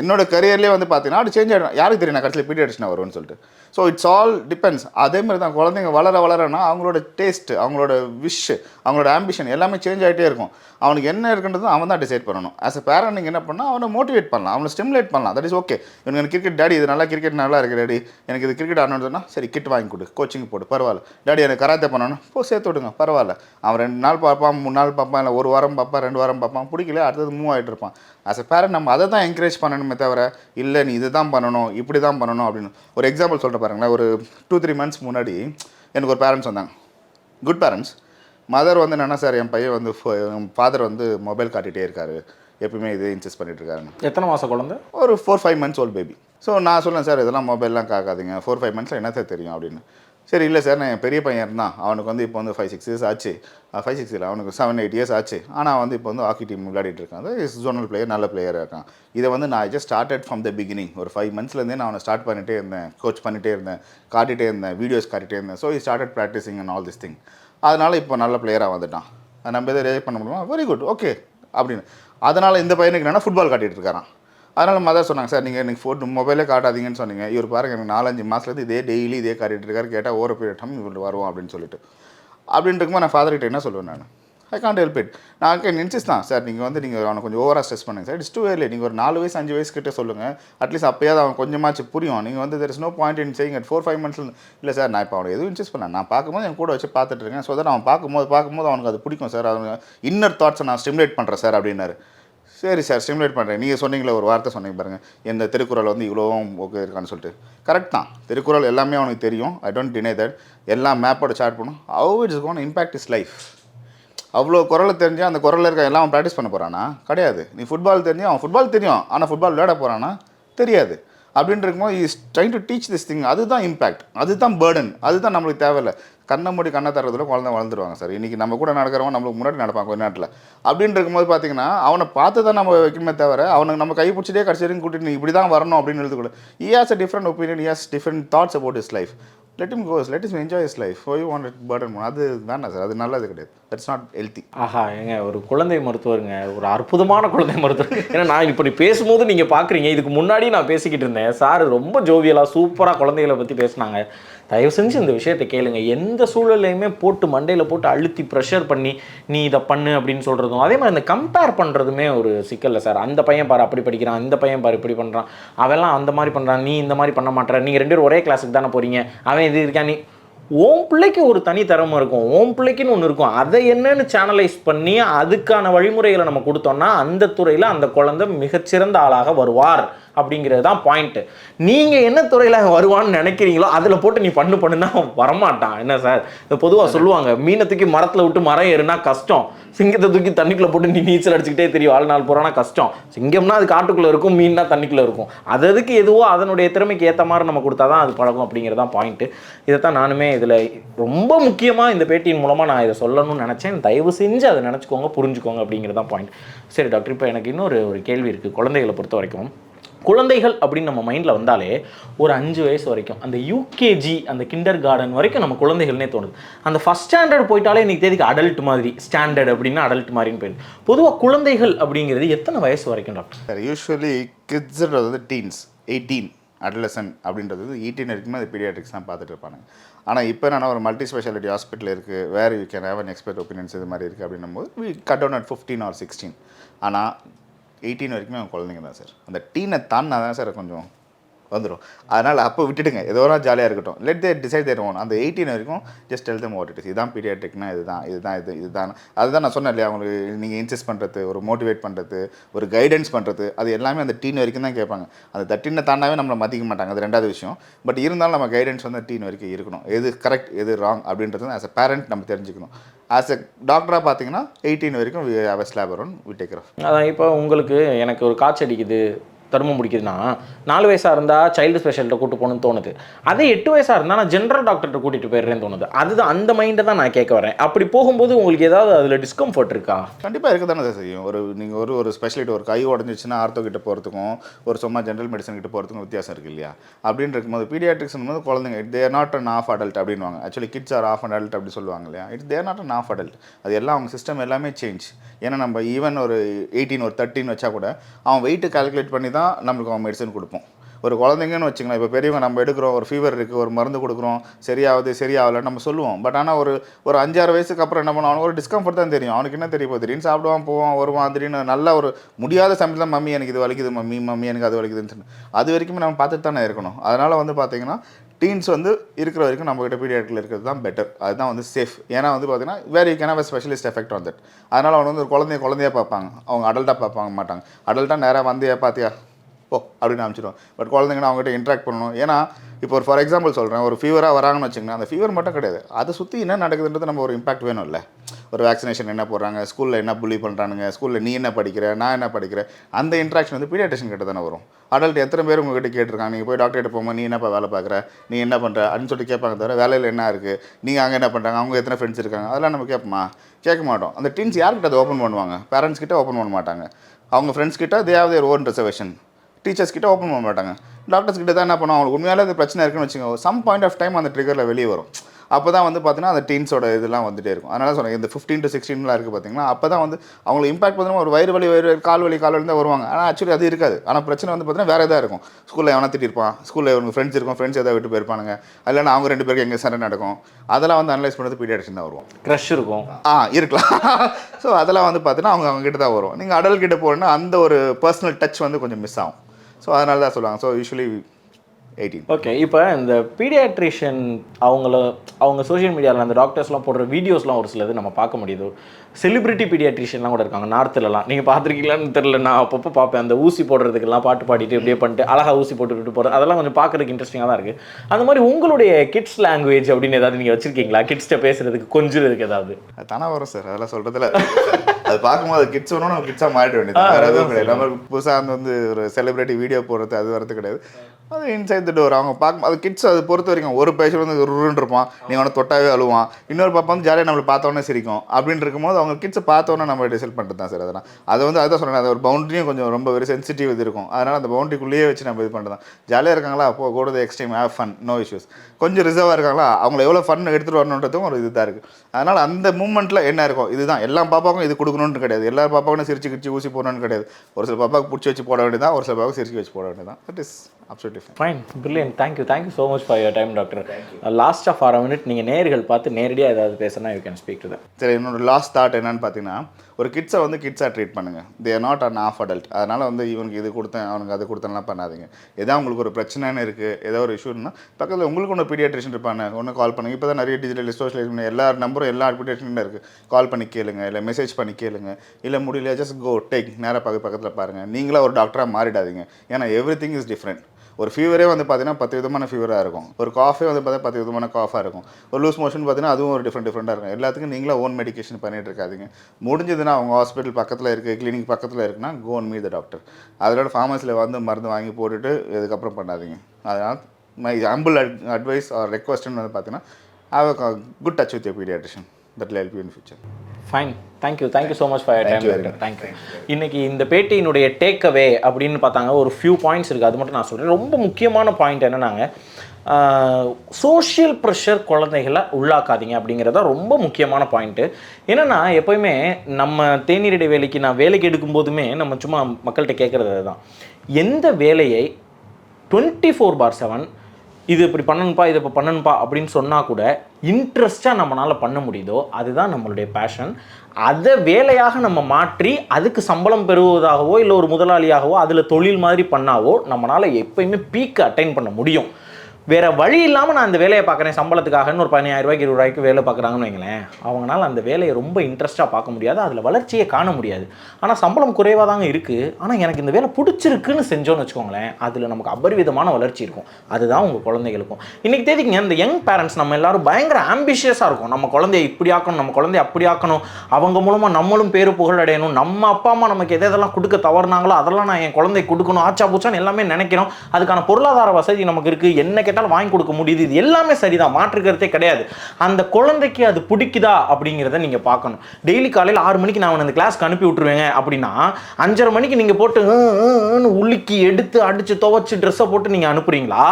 என்னோட கரியர்லேயே வந்து பார்த்தீங்கன்னா அது சேஞ்ச் ஆகிடும் யாருக்கு தெரியும்? நான் கடைசியில் பீடியாட்ரிஷன் வரும்னு சொல்லிட்டு. ஸோ இட்ஸ் ஆல் டிபெண்ட்ஸ் அதே மாதிரி தான் குழந்தைங்க வளர வளரனா அவங்களோட டேஸ்ட் அவங்களோட விஷ் அவங்களோட ஆம்பிஷன் எல்லாமே சேஞ்ச் ஆகிட்டே இருக்கும். அவனுக்கு என்ன இருக்குன்றது அவன் தான் டிசைட் பண்ணணும். ஆஸ் அ பேரண்ட் நீங்கள் என்ன பண்ணால் அவனை மோட்டிவேட் பண்ணலாம். அவனை ஸ்டிமுலேட் பண்ணலாம். தட் இஸ் ஓகே இவனுக்கு எனக்கு கிரிக்கெட் டேடி இது நல்லா கிரிக்கெட் நல்லா இருக்குது டேடி எனக்கு இது கிரிக்கெட் ஆடணும்னு சொன்னால் சரி கிட் வாங்கி கொடு. கோச்சிங் போடு. பரவாயில்ல. டேடி எனக்கு கராத்தே பண்ணணும். போ சேர்த்து விடுங்க பரவாயில்ல. அவன் ரெண்டு நாள் பார்ப்பான் மூணு நாள் பார்ப்பான் இல்லை ஒரு வாரம் பார்ப்பான் ரெண்டு வாரம் பார்ப்பான் பிடிக்கல அடுத்தது மூவ் ஆகிட்டு இருப்பான். ஆஸ் அ பேரண்ட் நம்ம அதை தான் என்கரேஜ் பண்ணணுமே தவிர இல்லை நீ இது தான் பண்ணணும் இப்படி தான் பண்ணணும் அப்படின்னு. ஒரு எக்ஸாம்பிள் சொல்லிட்டு பாருங்களேன். ஒரு டூ த்ரீ மந்த்ஸ் முன்னாடி எனக்கு ஒரு பேரண்ட்ஸ் வந்தாங்க. குட் பேரண்ட்ஸ் மதர் வந்து என்னென்னா சார் என் பையன் வந்து ஃபாதர் வந்து மொபைல் காட்டிகிட்டே இருக்காரு. எப்பயுமே இது இன்சஸ் பண்ணிட்டு இருக்காருன்னு. எத்தனை மாதம் குழந்தை? ஒரு four five months old baby so நான் சொன்னேன் சார் இதெல்லாம் மொபைல்லாம் காக்காதீங்க. ஃபோர் ஃபைவ் மந்த்ஸில் என்ன சார் தெரியும்? அப்படின்னு. சரி இல்லை சார் நான் என் பெரிய பையன் இருந்தான் அவனுக்கு வந்து இப்போ வந்து ஃபைவ் சிக்ஸ் இயர்ஸ் ஆச்சு. ஃபைவ் சிக்ஸ் இல்லை அவனுக்கு செவன் எயிட் இயர்ஸ் ஆச்சு. ஆனால் வந்து இப்போ வந்து ஹாக்கி டீம் விளையாடிட்டு இருக்கான். இஸ் ஜோனல் பிளேயர் நல்ல பிளேயர் இருக்கான். இதை வந்து நான் just started from the beginning ஒரு ஃபைவ் மந்த்ஸ்லேருந்தே நான் அவனை ஸ்டார்ட் பண்ணிட்டே இருந்தேன். கோச் பண்ணிட்டே இருந்தேன். காட்டிகிட்டே இருந்தேன். வீடியோஸ் காட்டிகிட்டே இருந்தேன். So started practising and all this thing அதனால் இப்போ நல்ல பிளேயராக வந்துட்டான். நம்ம எதை ரேட் பண்ண முடியுமா? வெரி குட் ஓகே அப்படின்னு. அதனால் இந்த பையனுக்கு என்னென்னா ஃபுட்பால் காட்டிகிட்டு இருக்காரான் அதனால் மதர் சொன்னாங்க சார் நீங்கள் எனக்கு ஃபோன் மொபைலே காட்டாதீங்கன்னு சொன்னீங்க. இவர் பாருங்க எனக்கு நாலஞ்சு மாதத்துலேருந்து இதே டெய்லி இதே காட்டிட்டு இருக்காரு. கேட்டால் ஓர பீரியட் டைம் இவர் வருவோம் அப்படின்னு சொல்லிட்டு. அப்படின்னு இருக்கும்போது நான் ஃபாதர்கிட்ட என்ன சொல்லுவேன் நான்? ஐ காண்ட் ஹெல்ப் இட் நான் கேன் இன்சிஸ் தான் சார். நீங்கள் வந்து நீங்கள் அவனை கொஞ்சம் ஓவராக ஸ்ட்ரெஸ் பண்ணுங்க சார். இட்ஸ் டூ இயர்லி நீங்கள் ஒரு நாலு வயசு அஞ்சு வயசு கிட்டே சொல்லுங்கள் அட்லீஸ்ட் அப்போயாவது அவன் கொஞ்சமாச்சு புரியும். நீங்கள் வந்து there is no point in saying at four five months இல்லை சார். நான் இப்போ அவனை எதுவும் இன்சிஸ் பண்ணேன் நான் பார்க்கும்போது என் கூட வச்சு பார்த்துட்டு இருக்கேன். ஸோ தான் அவன் பார்க்கும்போது பார்க்கும்போது அவனுக்கு அது பிடிக்கும் சார். அவன் இன்னர் தாட்ஸை நான் ஸ்டிமுலேட் பண்ணுறேன் சார் அப்படின்னாரு. சரி சார் ஸ்டிமுலேட் பண்ணுறேன் நீங்கள் சொன்னீங்களே ஒரு வார்த்தை சொன்னீங்க பாருங்கள் இந்த திருக்குறள் வந்து இவ்வளோவும் ஓகே இருக்கான்னு சொல்லிட்டு. கரெக்ட் தான். திருக்குறள் எல்லாமே அவனுக்கு தெரியும். ஐ டோன்ட் டினை தட் எல்லாம் மேப்போட சார்ட் பண்ணும் how it's gonna impact his life அவ்வளோ குரலை தெரிஞ்சு அந்த குரலில் இருக்க எல்லாம் அவன் ப்ராக்டிஸ் பண்ண போகிறானா கிடையாது. நீ ஃபுட்பால் தெரிஞ்சு அவன் ஃபுட்பால் தெரியும். ஆனால் ஃபுட்பால் விளையாட போகிறானா தெரியாது. அப்படின்னு இருக்கும்போது is trying to teach this thing அதுதான் இம்பாக்ட் அதுதான் பேர்டன் அதுதான் நம்மளுக்கு தேவையில்லை. கண்ணை மூடி கண்ணை தரதுல குழந்தை வளர்ந்துருவாங்க சார். இன்றைக்கி நம்ம கூட நடக்கிறவங்க நம்மளுக்கு முன்னாடி நடப்பாங்க கொஞ்ச நேரத்தில். அப்படின்னு இருக்கும்போது பார்த்தீங்கன்னா அவனை பார்த்து தான் நம்ம வைக்கணுமே தவிர அவனுக்கு நம்ம கை பிடிச்சிட்டே கடைசி வரைக்கும் கூட்டிட்டு இப்படி தான் வரணும் அப்படின்னு எழுதுக்கூட. He has a different opinion he has different thoughts about his life let him goes let his enjoy his life why want burden அது வேண்டாம் சார் அது நல்லது கிடையாது. தட்ஸ் நாட் ஹெல்த்தி ஆஹா ஏங்க ஒரு குழந்தை மருத்துவருங்க ஒரு அற்புதமான குழந்தை மருத்துவர். ஏன்னா நான் இப்போ நீ பேசும்போது நீங்கள் பார்க்குறீங்க இதுக்கு முன்னாடி நான் பேசிக்கிட்டு இருந்தேன். சார் ரொம்ப ஜோவியலாக சூப்பராக குழந்தைகளை பற்றி பேசினாங்க. தயவு செஞ்சு இந்த விஷயத்தை கேளுங்க. எந்த சூழல்லையுமே போட்டு மண்டையில் போட்டு அழுத்தி ப்ரெஷர் பண்ணி நீ இதை பண்ணு அப்படின்னு சொல்கிறதும் அதே மாதிரி இந்த கம்பேர் பண்ணுறதுமே ஒரு சிக்கல்ல சார் அந்த பையன் பாரு அப்படி படிக்கிறான் இந்த பையன் பாரு இப்படி பண்ணுறான் அவெல்லாம் அந்த மாதிரி பண்ணுறான் நீ இந்த மாதிரி பண்ண மாட்டேற. நீங்கள் ரெண்டு பேரும் ஒரே கிளாஸுக்கு தானே போகிறீங்க அவன் இது இருக்கா நீ ஓம் பிள்ளைக்கு ஒரு தனி இருக்கும். ஓம் பிள்ளைக்குன்னு ஒன்று இருக்கும். அதை என்னன்னு சேனலைஸ் பண்ணி அதுக்கான வழிமுறைகளை நம்ம கொடுத்தோம்னா அந்த துறையில் அந்த குழந்தை மிகச்சிறந்த ஆளாக வருவார். அப்படிங்கிறது தான் பாயிண்ட் நீங்கள் என்ன துறையில் வருவான்னு நினைக்கிறீங்களோ அதில் போட்டு நீ பண்ணு பண்ணுன்னா அவன் வரமாட்டான். என்ன சார்? பொதுவாக சொல்லுவாங்க மீனை தூக்கி மரத்தில் விட்டு மரம் ஏறுனா கஷ்டம். சிங்கத்தை தூக்கி தண்ணிக்குள்ளே போட்டு நீ நீச்சல் அடிச்சுக்கிட்டே தெரியும் வாழ்நாள் பூரானா கஷ்டம். சிங்கம்னா அது காட்டுக்குள்ளே இருக்கும் மீன்னா தண்ணிக்குள்ளே இருக்கும். அது அதுக்கு எதுவோ அதனுடைய திறமைக்கு ஏற்ற மாதிரி நம்ம கொடுத்தா தான் அது பழகும் அப்படிங்கிறது தான் பாயிண்ட்டு இதைத்தான் நானுமே இதில் ரொம்ப முக்கியமாக இந்த பேட்டியின் மூலமாக நான் இதை சொல்லணும்னு நினச்சேன். தயவு செஞ்சு அதை நினச்சிக்கோங்க புரிஞ்சுக்கோங்க அப்படிங்கிறது தான் பாயிண்ட் சரி டாக்டர் இப்போ எனக்கு இன்னொரு ஒரு கேள்வி இருக்குது குழந்தைகளை பொறுத்த வரைக்கும். குழந்தைகள் அப்படின்னு நம்ம மைண்டில் வந்தாலே ஒரு அஞ்சு வயசு வரைக்கும் அந்த யூகேஜி அந்த கிண்டர் கார்டன் வரைக்கும் நம்ம குழந்தைகள்னே தோணுது. அந்த ஃபஸ்ட் ஸ்டாண்டர்ட் போயிட்டாலே இன்னைக்கு தேதிக்கு அடல்ட் மாதிரி ஸ்டாண்டர்ட் அப்படின்னா அடல்ட் மாதிரின்னு போயிடுது. பொதுவாக குழந்தைகள் அப்படிங்கிறது எத்தனை வயசு வரைக்கும் டாக்டர்? சார் யூஸ்வலி கிட்ஸ்ன்றது வந்து டீன்ஸ் எயிட்டீன் அடலசன் அப்படின்றது வந்து எயிட்டீன் வரைக்குமே அது பீடியாட்ரிக்ஸ் தான் பார்த்துட்டு இருப்பாங்க ஆனால் இப்போ என்னன்னா ஒரு மல்டி ஸ்பெஷாலிட்டி ஹாஸ்பிட்டல் இருக்குது வேறு you can have an expert opinions இது மாதிரி இருக்குது அப்படின்னும் போது we cut down at fifteen or sixteen ஆனால் எயிட்டீன் வரைக்குமே அவங்க குழந்தைங்க தான் சார். அந்த டீனை தாண்டினா தான் சார் கொஞ்சம் வந்துடும் அதனால் அப்போ விட்டுடுங்க. ஏதோ ஒரு ஜாலியாக இருக்கட்டும். Let they decide their own அந்த எயிட்டீன் வரைக்கும் ஜஸ்ட் டெல் தம் வாட் இதுதான் பீடியாட்ரிக்னா இதுதான் இதுதான் இது இதுதான். அதுதான் நான் சொன்னேன் இல்லையா அவங்களுக்கு நீங்கள் இன்சிஸ்ட் பண்ணுறது ஒரு மோட்டிவேட் பண்ணுறது ஒரு கைடன்ஸ் பண்ணுறது அது எல்லாமே அந்த டீன் வரைக்கும் தான் கேட்பாங்க. அந்த தட்டினை தாண்டாவே நம்மளை மதிக்க மாட்டாங்க. அது ரெண்டாவது விஷயம். பட் இருந்தாலும் நம்ம கைடன்ஸ் வந்து டீன் வரைக்கும் இருக்கணும். எது கரெக்ட் எது ராங் அப்படின்றது ஆஸ் அ பேரண்ட் நம்ம தெரிஞ்சுக்கணும். ஆஸ் எ டாக்டராக பார்த்தீங்கன்னா எயிட்டீன் வரைக்கும் how slap around we take அதான் இப்போ உங்களுக்கு எனக்கு ஒரு காய்ச்சல் அடிக்குது. தருமம் முடிக்குதுன்னா நாலு வயசாக இருந்தால் சைல்டு ஸ்பெஷல்கிட்ட கூட்டு போகணும்னு தோணுது. அதே எட்டு வயசாக இருந்தால் நான் ஜென்ரல் டாக்டர்கிட்ட கூட்டிகிட்டு போயிடுறேன்னு தோணுது. அதுதான் அந்த மைண்டை தான் நான் கேட்க வரேன். அப்படி போகும்போது உங்களுக்கு ஏதாவது அதில் டிஸ்கம்ஃபர்ட் இருக்கா? கண்டிப்பாக இருக்க தானே சார் செய்யும். ஒரு நீங்கள் ஒரு ஒரு ஸ்பெஷலிட்டி ஒரு கை உடஞ்சிச்சுன்னா ஆர்த்தோ கிட்ட போகிறதுக்கும் ஒரு சும்மா ஜென்ரல் மெடிசன் கிட்ட போகிறதுக்கும் வித்தியாசம் இருக்கு இல்லையா? அப்படின்னு இருக்கும்போது பீடியாட்ரிக்ஸ் போது குழந்தைங்க it there not an of adult அப்படின்வாங்க actually kids are of adult அப்படி சொல்லுவாங்க இல்லையா? It's there not an of adult அது எல்லாம் அவங்க சிஸ்டம் எல்லாமே சேஞ்ச் ஏன்னா நம்ம ஈவன் ஒரு எயிட்டீன் ஒரு தேர்ட்டின் வச்சா கூட அவன் வெயிட்டு கால்குலேட் பண்ணி தான் நம்மளுக்கு அவன் மெடிசன் கொடுப்போம். ஒரு குழந்தைங்கன்னு வச்சுக்கலாம் இப்போ பெரியவங்க நம்ம எடுக்கிறோம் ஒரு ஃபீவர் இருக்குது ஒரு மருந்து கொடுக்குறோம் சரியாகுது சரியாகல நம்ம சொல்லுவோம். பட் ஆனால் ஒரு ஒரு அஞ்சாறு வயசுக்கு அப்புறம் என்ன பண்ணுவோம் அவனுக்கு ஒரு டிஸ்கம்ஃபர்ட் தான் தெரியும். அவனுக்கு என்ன தெரியும்? திடீர்னு சாப்பிடுவான் போவான் வருவான் திடீர்னு நல்ல ஒரு முடியாத சமயத்தில் மம்மி எனக்கு இது வலிக்குது மம்மி மம்மி எனக்கு அது வலிக்குதுன்னு சொல்லி அது வரைக்கும் நம்ம பார்த்துட்டு தானே இருக்கணும். அதனால் வந்து பார்த்திங்கன்னா டீன்ஸ் வந்து இருக்கிற வரைக்கும் நம்மக்கிட்ட கிட்ட பீடியாட்டில் இருக்கிறது தான் பெட்டர் அதுதான் வந்து சேஃப் ஏன்னா வந்து பார்த்தீங்கன்னா வேறு you can have specialist effect on that அதனால் அவங்க வந்து ஒரு குழந்தைய குழந்தையாக பார்ப்பாங்க. அவங்க அடல்ட்டாக பார்ப்பாங்க மாட்டாங்க. அடல்ட்டாக நேராக வந்து பார்த்தியா ஓ அப்படின்னு அனுப்பிச்சிடுவோம் பட் குழந்தைங்கன்னா அவங்ககிட்ட இன்ட்ராக்ட் பண்ணணும். ஏன்னா இப்போ ஒரு ஃபார் எக்ஸாம்பிள் சொல்கிறேன் ஒரு ஃபீவராக வராங்கன்னு வச்சுக்கோங்க அந்த ஃபீவர் மட்டும் கிடையாது. அதை சுற்றி என்ன நடக்குதுன்றது நம்ம ஒரு இம்பாக்ட் வேணும்ல. ஒரு வேக்சினேஷன் என்ன போடுறாங்க? ஸ்கூலில் என்ன புள்ளி பண்ணுறானுங்க ஸ்கூலில் நீ என்ன படிக்கிற? நான் என்ன படிக்கிறேன் அந்த இன்ட்ராக்ஷன் வந்து பீடியாட்ரிஷன் கிட்ட தானே வரும். அடல்ட் எத்தனை பேர் உங்ககிட்ட கேட்டிருக்காங்க? நீங்கள் போய் டாக்டர்கிட்ட போகும்போது நீ என்னப்பா வேலை பார்க்குற? நீ என்ன பண்ணுற அப்படின்னு சொல்லிட்டு கேட்பாங்க தவிர வேலையில் என்ன இருக்குது நீங்கள் அங்கே என்ன பண்ணுறாங்க அவங்க எத்தனை ஃப்ரெண்ட்ஸ் இருக்காங்க? அதெல்லாம் நம்ம கேட்போமா? கேட்க மாட்டோம். அந்த டீன்ஸ் யார்கிட்ட அதை ஓப்பன் பண்ணுவாங்க? பேரண்ட்ஸ் கிட்ட ஓப்பன் பண்ண மாட்டாங்க. அவங்க ஃப்ரெண்ட்ஸ் கிட்ட they have their own reservation teachers கிட்ட ஓப்பன் பண்ண மாட்டாங்க. டாக்டர்ஸ் கிட்ட தான் என்ன பண்ணுவோம்? அவங்களுக்கு உண்மையாலே அது பிரச்சனை இருக்குன்னு வச்சுக்கோங்க. சம் பாயிண்ட் ஆஃப் டைம் அந்த ட்ரிகரில் வெளியே வரும். அப்போ தான் வந்து பார்த்தீங்கன்னா அந்த டீன்ஸோட இதெல்லாம் வந்துட்டே இருக்கும். அதனால சொன்னேன் இந்த ஃபிஃப்டீன் டு சிக்ஸ்டீன்லாம் இருக்குது பார்த்தீங்கன்னா அப்போ தான் வந்து அவங்களுக்கு இம்பாக்ட் பார்த்தீங்கன்னா ஒரு வயிறு வலி வயிறு கால் வலி கால் வலி தான் வருவாங்க. ஆனால் ஆக்சுவலி அது இருக்காது. ஆனால் பிரச்சனை வந்து பார்த்தீங்கன்னா வேறு எதாவது இருக்கும். ஸ்கூலில் எவனா திட்டிருப்பான் ஸ்கூலில் இவங்க ஃப்ரெண்ட்ஸ் இருக்கும் ஃப்ரெண்ட்ஸ் எதாவது விட்டு போயிருப்பாங்க இல்லைன்னா அவங்க ரெண்டு பேருக்கு எங்கே சண்டை நடக்கும்? அதெல்லாம் வந்து அனலைஸ் பண்ணுறது பீடியாட்ரிஷன் தான் வருவோம் க்ரஷ் இருக்கும். ஆ இருக்கலாம். ஸோ அதெல்லாம் வந்து பார்த்தீங்கன்னா அவங்க அவங்க கிட்ட தான் வரும். நீங்கள் அடல் கிட்ட போகணுன்னா அந்த ஒரு பர்சனல் டச் வந்து கொஞ்சம் மிஸ் ஆகும். ஸோ அதனால தான் சொல்லுவாங்க. ஸோ யூஸ்வலி எயிட்டீன் ஓகே இப்போ இந்த பீடியாட்ரிஷியன் அவங்கள அவங்க சோஷியல் மீடியாவில் அந்த டாக்டர்ஸ்லாம் போடுற வீடியோஸ்லாம் ஒரு சிலது நம்ம பார்க்க முடியுது. செலிபிரிட்டி பீடியாட்ரிஷியன்லாம் கூட இருக்காங்க நார்த்துலலாம் நீங்கள் பார்த்துருக்கீங்களான்னு தெரில நான் அப்பப்போ பார்ப்பேன். அந்த ஊசி போடுறதுக்கெல்லாம் பாட்டு பாடிட்டு இப்படியே பண்ணிட்டு அழகா ஊசி போட்டுக்கிட்டு போகிறது அதெல்லாம் கொஞ்சம் பார்க்கறதுக்கு இன்ட்ரெஸ்டிங்காக தான் இருக்குது அந்த மாதிரி உங்களுடைய கிட்ஸ் லாங்குவேஜ் அப்படின்னு ஏதாவது நீங்கள் வச்சிருக்கீங்களா? கிட்ஸ்கிட்ட பேசுறதுக்கு கொஞ்சிறதுக்கு ஏதாவது? தானே வரும் சார் அதெல்லாம் சொல்கிறதுல அது பார்க்கும்போது கிட்ஸ் ஒன்றும் நம்ம கிட்ஸாக மாறிட வேண்டியது வேறு எதுவும் கிடையாது. நம்ம புதுசாக அந்த வந்து ஒரு செலிபிரிட்டி வீடியோ போடுறது அது வரது கிடையாது. அது இன்சைட் த டோர் அவங்க பார்க்கும் அது கிட்ஸ் அது பொறுத்த வரைக்கும் ஒரு பேஷன் வந்து உருன்னு இருப்பான். நீ அவனை தொட்டாவே அழுவான். இன்னொரு பாப்பா வந்து ஜாலியாக நம்மளை பார்த்தோன்னே சிரிக்கும். அப்படின்னு இருக்கும்போது அவங்க கிட்ஸை பார்த்தோன்னே நம்ம டிசைட் பண்ணிட்டு தான் சார் அதெல்லாம். அது வந்து அதான் சொல்கிறேன் அது ஒரு பவுண்டரியும் கொஞ்சம் ரொம்ப வெரி சென்சிட்டிவ் இது இருக்கும். அதனால் அந்த பவுண்டரிக்குள்ளேயே வச்சு நம்ம இது பண்ணுறது ஜாலியாக இருக்காங்களா? அப்போ கூட extreme have fun no issues கொஞ்சம் ரிசர்வாக இருக்காங்களா? அவங்கள எவ்வளோ ஃபன் எடுத்துகிட்டு வரணுன்றதும் ஒரு இதுதான் இருக்குது அதனால் அந்த மூமெண்ட்டில் என்ன இருக்கும்? இதுதான். எல்லா பாப்பாவுக்கும் இது கொடுக்கணும்னு கிடையாது. எல்லா பாப்பாவுக்கும் சிரிச்சு கிரிச்சு ஊசி போடணும்னு கிடையாது. ஒரு சில பாப்பாவுக்கு பிடிச்சி வச்சு போட வேண்டியதான் ஒரு சில பாப்பாவுக்கு சிரிச்சு வச்சு போட வேண்டியதான் that is absolutely fine brilliant thank you thank you so much for your time doctor last of our minute நீங்கள் நேர்கள் பார்த்து நேரடியாக ஏதாவது பேசுனா you can speak to them சரி என்னோட லாஸ்ட் தாட் என்னன்னு பார்த்தீங்கன்னா ஒரு கிட்ஸை வந்து கிட்ஸாக ட்ரீட் பண்ணுங்கள் they are not an of adult அதனால் வந்து இவனுக்கு இது கொடுத்தேன் அவனுக்கு அது கொடுத்தேன்லாம் பண்ணாதீங்க. ஏதோ உங்களுக்கு ஒரு பிரச்சனைன்னு இருக்குது ஏதோ ஒரு இஷ்யூன்னா பக்கத்தில் உங்களுக்கு ஒன்று பீடியாட்ரிஷன் இருப்பாங்க ஒன்று கால் பண்ணுங்க. இப்போ தான் நிறைய டிஜிட்டல் சோஷியல் எல்லா நம்பரும் எல்லா பீடியாட்ரிஷனில் இருக்குது கால் பண்ணி கேளுங்க இல்லை மெசேஜ் பண்ணி கேளுங்க. இல்லை முடியல ஜஸ்ட் கோ டேக் நேராக பக்கத்தில் பாருங்கள் நீங்களாக ஒரு டாக்டராக மாறிடாதீங்க. ஏன்னா எவ்ரி திங் இஸ் டிஃப்ரெண்ட் ஒரு ஃபீவரே வந்து பார்த்தீங்கன்னா பத்து விதமான ஃபீவராக இருக்கும். ஒரு காஃபே வந்து பார்த்தா பத்து விதமான காஃபாக இருக்கும். ஒரு லூஸ் மோஷன் பார்த்தீங்கன்னா அதுவும் ஒரு டிஃப்ரெண்ட் டிஃப்ரெண்ட்டாக இருக்கும். எல்லாத்துக்கும் நீங்களே ஓன் மெடிக்கேஷன் பண்ணிட்டு இருக்காதிங்க. முடிஞ்சதுன்னா அவங்க ஹாஸ்பிட்டல் பக்கத்தில் இருக்குது கிளினிக் பக்கத்தில் இருக்குன்னா கோன் மீ த டாக்டர் அதோட ஃபார்மஸியில் வந்து மருந்து வாங்கி போட்டுட்டு இதுக்கப்புறம் பண்ணாதீங்க. அதனால் மை அம்பிள் அட்வைஸ் ஆர் ரெக்வஸ்ட்னு வந்து பார்த்தீங்கன்னா have good touch with paediatrician that help you in future fine thank you thank you so much for Thank you time. Thank you இன்னைக்கு இந்த பேட்டியினுடைய டேக் அவே அப்படின்னு பார்த்தாங்க ஒரு ஃபியூ பாயிண்ட்ஸ் இருக்குது அது மட்டும் நான் சொல்கிறேன் ரொம்ப முக்கியமான பாயிண்ட் என்னன்னாங்க சோஷியல் ப்ரெஷர் குழந்தைகளை உள்ளாக்காதீங்க அப்படிங்கிறத ரொம்ப முக்கியமான பாயிண்ட்டு என்னென்னா எப்போயுமே நம்ம தேநீர் இடைவேளைக்கு நான் வேலைக்கு எடுக்கும் போதுமே நம்ம சும்மா மக்கள்கிட்ட கேட்குறது அதுதான். எந்த வேலையை டுவெண்ட்டி ஃபோர் பார் செவன் இது இப்படி பண்ணணும்ப்பா இது இப்போ பண்ணணும்ப்பா அப்படின்னு சொன்னால் கூட இன்ட்ரெஸ்ட்டாக நம்மளால் பண்ண முடியுதோ அதுதான் நம்மளுடைய பேஷன் அதை வேலையாக நம்ம மாற்றி அதுக்கு சம்பளம் பெறுவதாகவோ இல்லை ஒரு முதலாளியாகவோ அதில் தொழில் மாதிரி பண்ணாவோ நம்மளால் எப்பயுமே பீக்கு அட்டைன் பண்ண முடியும். வேற வழி இல்லாமல் நான் அந்த வேலையை பார்க்குறேன். சம்பளத்துக்காகன்னு ஒரு பதினாயிரம் ரூபாய்க்கு இருபது ரூபாய்க்கு வேலை பார்க்குறாங்கன்னு வைங்களேன். அவங்களால அந்த வேலையை ரொம்ப இன்ட்ரெஸ்ட்டாக பார்க்க முடியாது. அதில் வளர்ச்சியை காண முடியாது. ஆனால் சம்பளம் குறைவாக தாங்க இருக்குது ஆனால் எனக்கு இந்த வேலை பிடிச்சிருக்குன்னு செஞ்சோன்னு வச்சுக்கோங்களேன் அதில் நமக்கு அபரிவிதமான வளர்ச்சி இருக்கும். அதுதான் உங்கள் குழந்தைகளுக்கும். இன்றைக்கி தேதிங்க இந்த யங் பேரண்ட்ஸ் நம்ம எல்லாரும் பயங்கர ஆம்பிஷியஸாக இருக்கும். நம்ம குழந்தைய இப்படி ஆக்கணும் நம்ம குழந்தைய அப்படி ஆக்கணும். அவங்க மூலமாக நம்மளும் பேரு புகழ் அடையணும். நம்ம அப்பா அம்மா நமக்கு எதை எதெல்லாம் கொடுக்க தவறுனாங்களோ அதெல்லாம் நான் என் குழந்தைய கொடுக்கணும். ஆச்சா பூச்சான்னு எல்லாமே நினைக்கிறோம். அதுக்கான பொருளாதார வசதி நமக்கு இருக்குது என்ன கேட்டாலும் வாங்கி கொடுக்க முடியுது. இது எல்லாமே சரிதான். மாற்றுக்கிறதே கிடையாது. அந்த குழந்தைக்கு அது பிடிக்குதா அப்படிங்கிறத நீங்கள் பார்க்கணும். டெய்லி காலையில் ஆறு மணிக்கு நான் அவனை அந்த கிளாஸ்க்கு அனுப்பி விட்டுருவேங்க. அப்படின்னா அஞ்சரை மணிக்கு நீங்கள் போட்டு உலுக்கி எடுத்து அடித்து துவச்சி ட்ரெஸ்ஸை போட்டு நீங்கள் அனுப்புறீங்களா?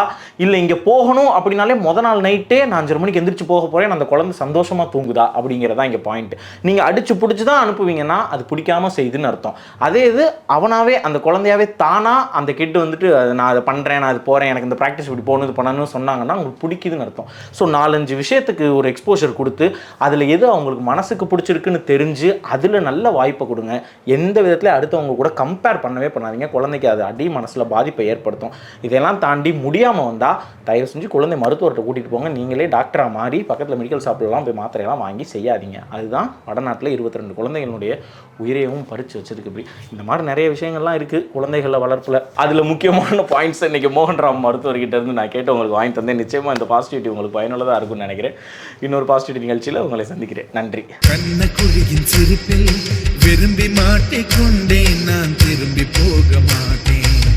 இல்லை இங்கே போகணும் அப்படின்னாலே முத நாள் நைட்டே நான் அஞ்சரை மணிக்கு எந்திரிச்சு போக போகிறேன் அந்த குழந்தை சந்தோஷமாக தூங்குதா அப்படிங்கிறதா இங்கே பாயிண்ட் நீங்கள் அடித்து பிடிச்சி தான் அனுப்புவீங்கன்னா அது பிடிக்காம செய்யுதுன்னு அர்த்தம். அதே இது அவனாகவே அந்த குழந்தையாவே தானாக அந்த கிட்டு வந்துட்டு நான் அதை பண்ணுறேன் நான் அது போகிறேன் எனக்கு இந்த ப்ராக்டிஸ் இப்படி போகணும் இது பண்ணணும்னு சொன்னாங்கன்னா உங்களுக்கு பிடிக்குதுன்னு அர்த்தம். ஸோ நாலஞ்சு விஷயத்துக்கு ஒரு எக்ஸ்போஷர் கொடுத்து அதில் எது அவங்களுக்கு மனசுக்கு பிடிச்சிருக்குன்னு தெரிஞ்சு அதில் நல்ல வாய்ப்பை கொடுங்க. எந்த விதத்தில் அடுத்தவங்க கூட கம்பேர் பண்ணவே பண்ணாதீங்க. குழந்தைக்கு அது அடி மனசில் பாதிப்பை ஏற்படுத்தும். இதெல்லாம் தாண்டி முடியாமல் வந்தால் தயவு செஞ்சு குழந்தை மருத்துவர்கிட்ட கூட்டிகிட்டு போங்க. நீங்களே டாக்டராக மாறி பக்கத்தில் மெடிக்கல் ஷாப்லலாம் போய் மாத்திரையெல்லாம் வாங்கி செய்யாதீங்க. அதுதான் வடநாட்டில் இருபத்தி ரெண்டு குழந்தைகளுடைய உயிரையும் பறித்து வச்சிருக்கு இப்படி. இந்த மாதிரி நிறைய விஷயங்கள்லாம் இருக்குது குழந்தைகள வளர்ப்பில். அதில் முக்கியமான பாயிண்ட்ஸ் இன்றைக்கி மோகன்ராம் மருத்துவர்கிட்ட இருந்து நான் கேட்டு உங்களுக்கு வாங்கி தந்தேன். நிச்சயமாக இந்த பாசிட்டிவிட்டி உங்களுக்கு பயனுள்ளதாக இருக்கும்னு நினைக்கிறேன். இன்னொரு பாசிட்டிவிட்டி நிகழ்ச்சியில் உங்களை சந்திக்கிறேன். நன்றி. கண்ண குழியின் சிரிப்பில் விரும்பி மாட்டிக்கொண்டேன். நான் திரும்பி போக மாட்டேன்.